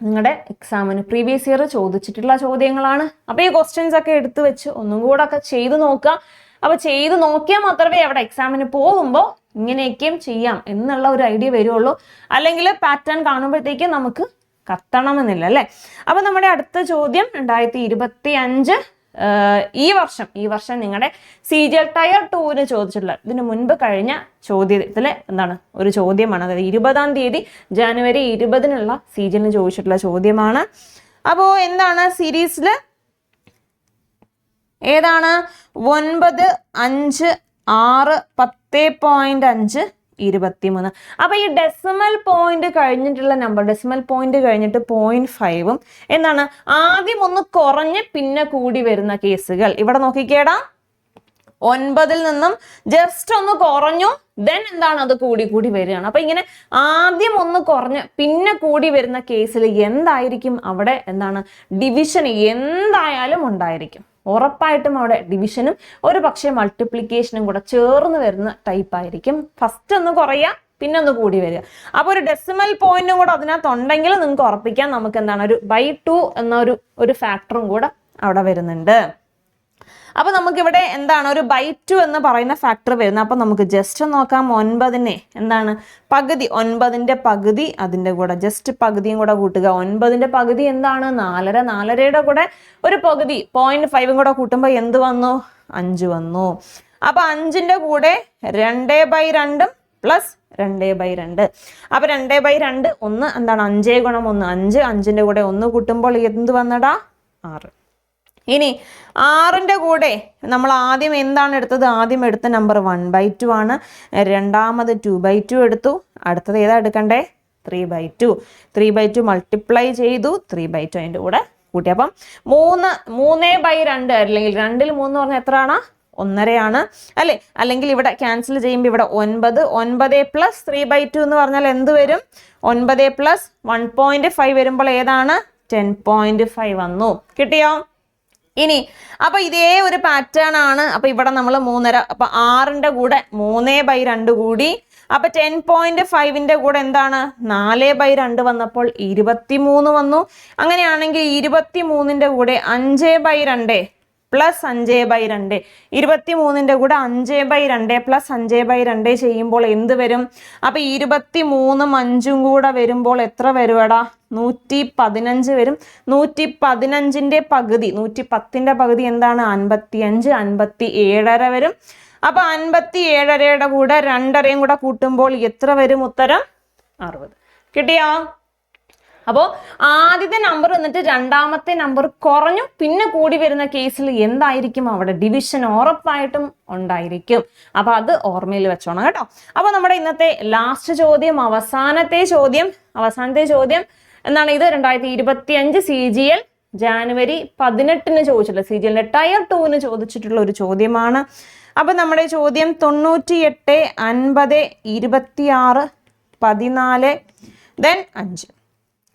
നിങ്ങളുടെ എക്സാമിന് പ്രീവിയസ് ഇയർ ചോദിച്ചിട്ടുള്ള ചോദ്യങ്ങളാണ്. അപ്പോൾ ഈ ക്വസ്റ്റ്യൻസ് ഒക്കെ എടുത്തു വെച്ച് ഒന്നും കൂടെ ഒക്കെ ചെയ്തു നോക്കുക. അപ്പോൾ ചെയ്ത് നോക്കിയാൽ മാത്രമേ അവിടെ എക്സാമിന് പോകുമ്പോൾ ഇങ്ങനെയൊക്കെയും ചെയ്യാം എന്നുള്ള ഒരു ഐഡിയ വരുള്ളൂ. അല്ലെങ്കിൽ പാറ്റേൺ കാണുമ്പോഴത്തേക്ക് നമുക്ക് കത്തണമെന്നില്ല അല്ലേ? അപ്പോൾ നമ്മുടെ അടുത്ത ചോദ്യം രണ്ടായിരത്തി ഇരുപത്തി അഞ്ച് ഈ വർഷം ഈ വർഷം നിങ്ങളുടെ സി ജി എൽ ടയർ ടൂവിന് ചോദിച്ചിട്ടുള്ള ഇതിന് മുൻപ് കഴിഞ്ഞ ചോദ്യത്തിൽ എന്താണ്? ഒരു ചോദ്യമാണ്. അതായത് ഇരുപതാം തീയതി ജനുവരി ഇരുപതിനുള്ള സി ജി എല്ലിന് ചോദിച്ചിട്ടുള്ള ചോദ്യമാണ്. അപ്പോൾ എന്താണ്? സീരീസിൽ ഏതാണ്? ഒൻപത് അഞ്ച് ആറ് പത്ത് പോയിന്റ് അഞ്ച് ഇരുപത്തിമൂന്ന്. അപ്പൊ ഈ ഡെസിമൽ പോയിന്റ് കഴിഞ്ഞിട്ടുള്ള നമ്പർ ഡെസിമൽ പോയിന്റ് കഴിഞ്ഞിട്ട് പോയിന്റ് ഫൈവും എന്താണ്? ആദ്യം ഒന്ന് കുറഞ്ഞ് പിന്നെ കൂടി വരുന്ന കേസുകൾ. ഇവിടെ നോക്കിക്കേടാ. ഒൻപതിൽ നിന്നും ജസ്റ്റ് ഒന്ന് കുറഞ്ഞു ദെൻ എന്താണ്? അത് കൂടി കൂടി വരികയാണ്. അപ്പൊ ഇങ്ങനെ ആദ്യം ഒന്ന് കുറഞ്ഞ് പിന്നെ കൂടി വരുന്ന കേസിൽ എന്തായിരിക്കും അവിടെ? എന്താണ്? ഡിവിഷൻ എന്തായാലും ഉണ്ടായിരിക്കും. ഉറപ്പായിട്ടും അവിടെ ഡിവിഷനും ഒരു പക്ഷേ മൾട്ടിപ്ലിക്കേഷനും കൂടെ ചേർന്ന് വരുന്ന ടൈപ്പ് ആയിരിക്കും. ഫസ്റ്റ് ഒന്ന് കുറയുക പിന്നെ ഒന്ന് കൂടി വരിക. അപ്പോൾ ഒരു ഡെസിമൽ പോയിന്റും കൂടെ അതിനകത്ത് ഉണ്ടെങ്കിൽ നിങ്ങൾക്ക് ഉറപ്പിക്കാം. നമുക്ക് എന്താണ് ഒരു ബൈ ടു എന്നൊരു ഒരു ഫാക്ടറും കൂടെ അവിടെ വരുന്നുണ്ട്. അപ്പൊ നമുക്കിവിടെ എന്താണ് ഒരു ബൈ ടു എന്ന് പറയുന്ന ഫാക്ടർ വരുന്നത്. അപ്പോൾ നമുക്ക് ജസ്റ്റ് നോക്കാം. ഒൻപതിനെ എന്താണ്? പകുതി. ഒൻപതിന്റെ പകുതി അതിന്റെ കൂടെ. ജസ്റ്റ് പകുതിയും കൂടെ കൂട്ടുക. ഒൻപതിന്റെ പകുതി എന്താണ്? നാലര. നാലരയുടെ കൂടെ ഒരു പകുതി. പോയിന്റ് ഫൈവും കൂടെ കൂട്ടുമ്പോൾ എന്ത് വന്നു? അഞ്ച് വന്നു. അപ്പൊ അഞ്ചിന്റെ കൂടെ രണ്ടേ ബൈ രണ്ടും പ്ലസ് രണ്ടേ ബൈ രണ്ട്. അപ്പൊ രണ്ടേ ബൈ രണ്ട് ഒന്ന് എന്താണ്? അഞ്ചേ ഗുണം ഒന്ന്. അഞ്ച് അഞ്ചിന്റെ കൂടെ ഒന്ന് കൂട്ടുമ്പോൾ എന്ത് വന്നടാ? ആറ്. ഇനി ആറിന്റെ കൂടെ നമ്മൾ ആദ്യം എന്താണ് എടുത്തത്? ആദ്യം എടുത്ത നമ്പർ വൺ ബൈ ടു ആണ്. രണ്ടാമത് ടു ബൈ ടു എടുത്തു. അടുത്തത് ഏതാ എടുക്കണ്ടേ? Three by two three by two multiply ചെയ്തു. ത്രീ ബൈ ടു അതിന്റെ കൂടെ കൂട്ടി. അപ്പം മൂന്ന് മൂന്നേ ബൈ രണ്ട് അല്ലെങ്കിൽ രണ്ടിൽ മൂന്ന് പറഞ്ഞാൽ എത്രയാണ്? ഒന്നരയാണ്. അല്ലേ? അല്ലെങ്കിൽ ഇവിടെ ക്യാൻസൽ ചെയ്യുമ്പോൾ ഇവിടെ ഒൻപത്. ഒൻപത് പ്ലസ് ത്രീ ബൈ ടു എന്ന് പറഞ്ഞാൽ എന്ത് വരും? ഒൻപത് പ്ലസ് വൺ പോയിന്റ് ഫൈവ് വരുമ്പോൾ ഏതാണ്? ടെൻ പോയിന്റ് ഫൈവ് വന്നു. കിട്ടിയോ? ഇനി അപ്പൊ ഇതേ ഒരു പാറ്റേൺ ആണ്. അപ്പൊ ഇവിടെ നമ്മൾ മൂന്നര അപ്പൊ ആറിന്റെ കൂടെ മൂന്നേ ബൈ രണ്ട് കൂടി. അപ്പൊ ടെൻ പോയിന്റ് ഫൈവിന്റെ കൂടെ എന്താണ്? നാല് ബൈ രണ്ട് വന്നപ്പോൾ ഇരുപത്തി മൂന്ന് വന്നു. അങ്ങനെയാണെങ്കിൽ ഇരുപത്തി മൂന്നിന്റെ കൂടെ അഞ്ച് ബൈ രണ്ട് പ്ലസ് അഞ്ച് ബൈ രണ്ട്. ഇരുപത്തി മൂന്നിന്റെ കൂടെ അഞ്ച് ബൈ രണ്ട് പ്ലസ് അഞ്ച് ബൈ രണ്ട് ചെയ്യുമ്പോൾ എന്ത് വരും? അപ്പൊ ഇരുപത്തി മൂന്നും അഞ്ചും കൂടെ വരുമ്പോൾ എത്ര വരുവടാ? നൂറ്റി പതിനഞ്ച് വരും. നൂറ്റി പതിനഞ്ചിന്റെ പകുതി നൂറ്റി പത്തിന്റെ പകുതി എന്താണ്? അൻപത്തി അഞ്ച് അൻപത്തി ഏഴര വരും. അപ്പൊ അൻപത്തി ഏഴരയുടെ കൂടെ രണ്ടരയും കൂടെ കൂട്ടുമ്പോൾ എത്ര വരും ഉത്തരം? അറുപത്. കിട്ടിയോ? അപ്പോൾ ആദ്യത്തെ നമ്പർ എന്നിട്ട് രണ്ടാമത്തെ നമ്പർ കുറഞ്ഞു. പിന്നെ കൂടി വരുന്ന കേസിൽ എന്തായിരിക്കും? അവിടെ ഡിവിഷൻ ഉറപ്പായിട്ടും ഉണ്ടായിരിക്കും. അപ്പൊ അത് ഓർമ്മയിൽ വെച്ചോണം കേട്ടോ. അപ്പൊ നമ്മുടെ ഇന്നത്തെ ലാസ്റ്റ് ചോദ്യം അവസാനത്തെ ചോദ്യം അവസാനത്തെ ചോദ്യം എന്നാണ് ഇത്. രണ്ടായിരത്തി ഇരുപത്തി അഞ്ച് സി ജി എൽ ജാനുവരി പതിനെട്ടിന് ചോദിച്ചിട്ടുള്ള സി ജി എല്ലിന്റെ ടയർ ടൂവിന് ചോദിച്ചിട്ടുള്ള ഒരു ചോദ്യമാണ്. അപ്പൊ നമ്മുടെ ചോദ്യം തൊണ്ണൂറ്റി എട്ട് അൻപത് ഇരുപത്തിയാറ് പതിനാല് ദെൻ അഞ്ച്.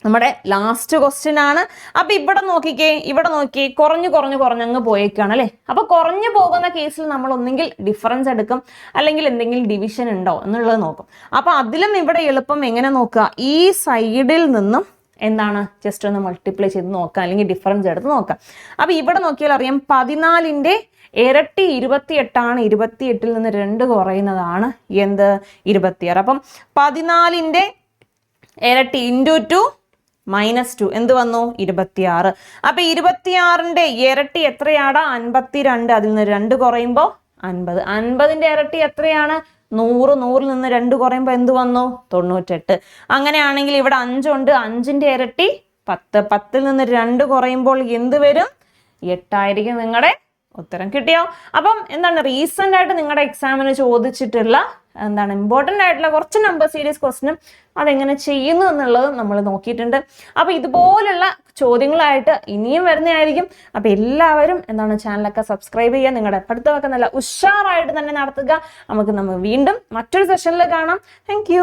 നമ്മുടെ ലാസ്റ്റ് ക്വസ്റ്റ്യൻ ആണ്. അപ്പൊ ഇവിടെ നോക്കിക്കേ ഇവിടെ നോക്കി കുറഞ്ഞു കുറഞ്ഞു കുറഞ്ഞങ്ങ് പോയേക്കാണ് അല്ലെ? അപ്പൊ കുറഞ്ഞു പോകുന്ന കേസിൽ നമ്മൾ ഒന്നെങ്കിൽ ഡിഫറൻസ് എടുക്കും അല്ലെങ്കിൽ എന്തെങ്കിലും ഡിവിഷൻ ഉണ്ടോ എന്നുള്ളത് നോക്കും. അപ്പൊ അതിലും ഇവിടെ എളുപ്പം എങ്ങനെ നോക്കുക? ഈ സൈഡിൽ നിന്നും എന്താണ്? ജസ്റ്റ് ഒന്ന് മൾട്ടിപ്ലൈ ചെയ്ത് നോക്കാം അല്ലെങ്കിൽ ഡിഫറൻസ് എടുത്ത് നോക്കാം അപ്പൊ ഇവിടെ നോക്കിയാൽ അറിയാം പതിനാലിന്റെ ഇരട്ടി ഇരുപത്തിയെട്ടാണ്. ഇരുപത്തിയെട്ടിൽ നിന്ന് രണ്ട് കുറയുന്നതാണ്. എന്ത്? ഇരുപത്തിയാറ്. അപ്പം പതിനാലിന്റെ ഇരട്ടി ഇന്റു ടു മൈനസ് ടു. എന്ത് വന്നു? ഇരുപത്തിയാറ്. അപ്പൊ ഇരുപത്തിയാറിന്റെ ഇരട്ടി എത്രയാടാ? അൻപത്തിരണ്ട്. അതിൽ നിന്ന് രണ്ട് കുറയുമ്പോൾ അൻപത്. അൻപതിന്റെ ഇരട്ടി എത്രയാണ്? നൂറ്. നൂറിൽ നിന്ന് രണ്ട് കുറയുമ്പോൾ എന്ത് വന്നു? തൊണ്ണൂറ്റെട്ട്. അങ്ങനെയാണെങ്കിൽ ഇവിടെ അഞ്ചുണ്ട്. അഞ്ചിന്റെ ഇരട്ടി പത്ത്. പത്തിൽ നിന്ന് രണ്ട് കുറയുമ്പോൾ എന്ത് വരും? എട്ടായിരിക്കും. നിങ്ങളുടെ ഉത്തരം കിട്ടിയോ? അപ്പം എന്താണ്? റീസെന്റ് ആയിട്ട് നിങ്ങളുടെ എക്സാമിന് ചോദിച്ചിട്ടുള്ള എന്താണ് ഇമ്പോർട്ടന്റ് ആയിട്ടുള്ള കുറച്ച് നമ്പർ സീരീസ് ക്വസ്റ്റിനും അതെങ്ങനെ ചെയ്യുന്നു എന്നുള്ളത് നമ്മൾ നോക്കിയിട്ടുണ്ട്. അപ്പോൾ ഇതുപോലുള്ള ചോദ്യങ്ങളായിട്ട് ഇനിയും വരുന്നതായിരിക്കും. അപ്പോൾ എല്ലാവരും എന്താണ് ചാനലൊക്കെ സബ്സ്ക്രൈബ് ചെയ്യുക. നിങ്ങളുടെ പഠിത്തമൊക്കെ നല്ല ഉഷാറായിട്ട് തന്നെ നടത്തുക. നമുക്ക് നമ്മൾ വീണ്ടും മറ്റൊരു സെഷനിൽ കാണാം. താങ്ക്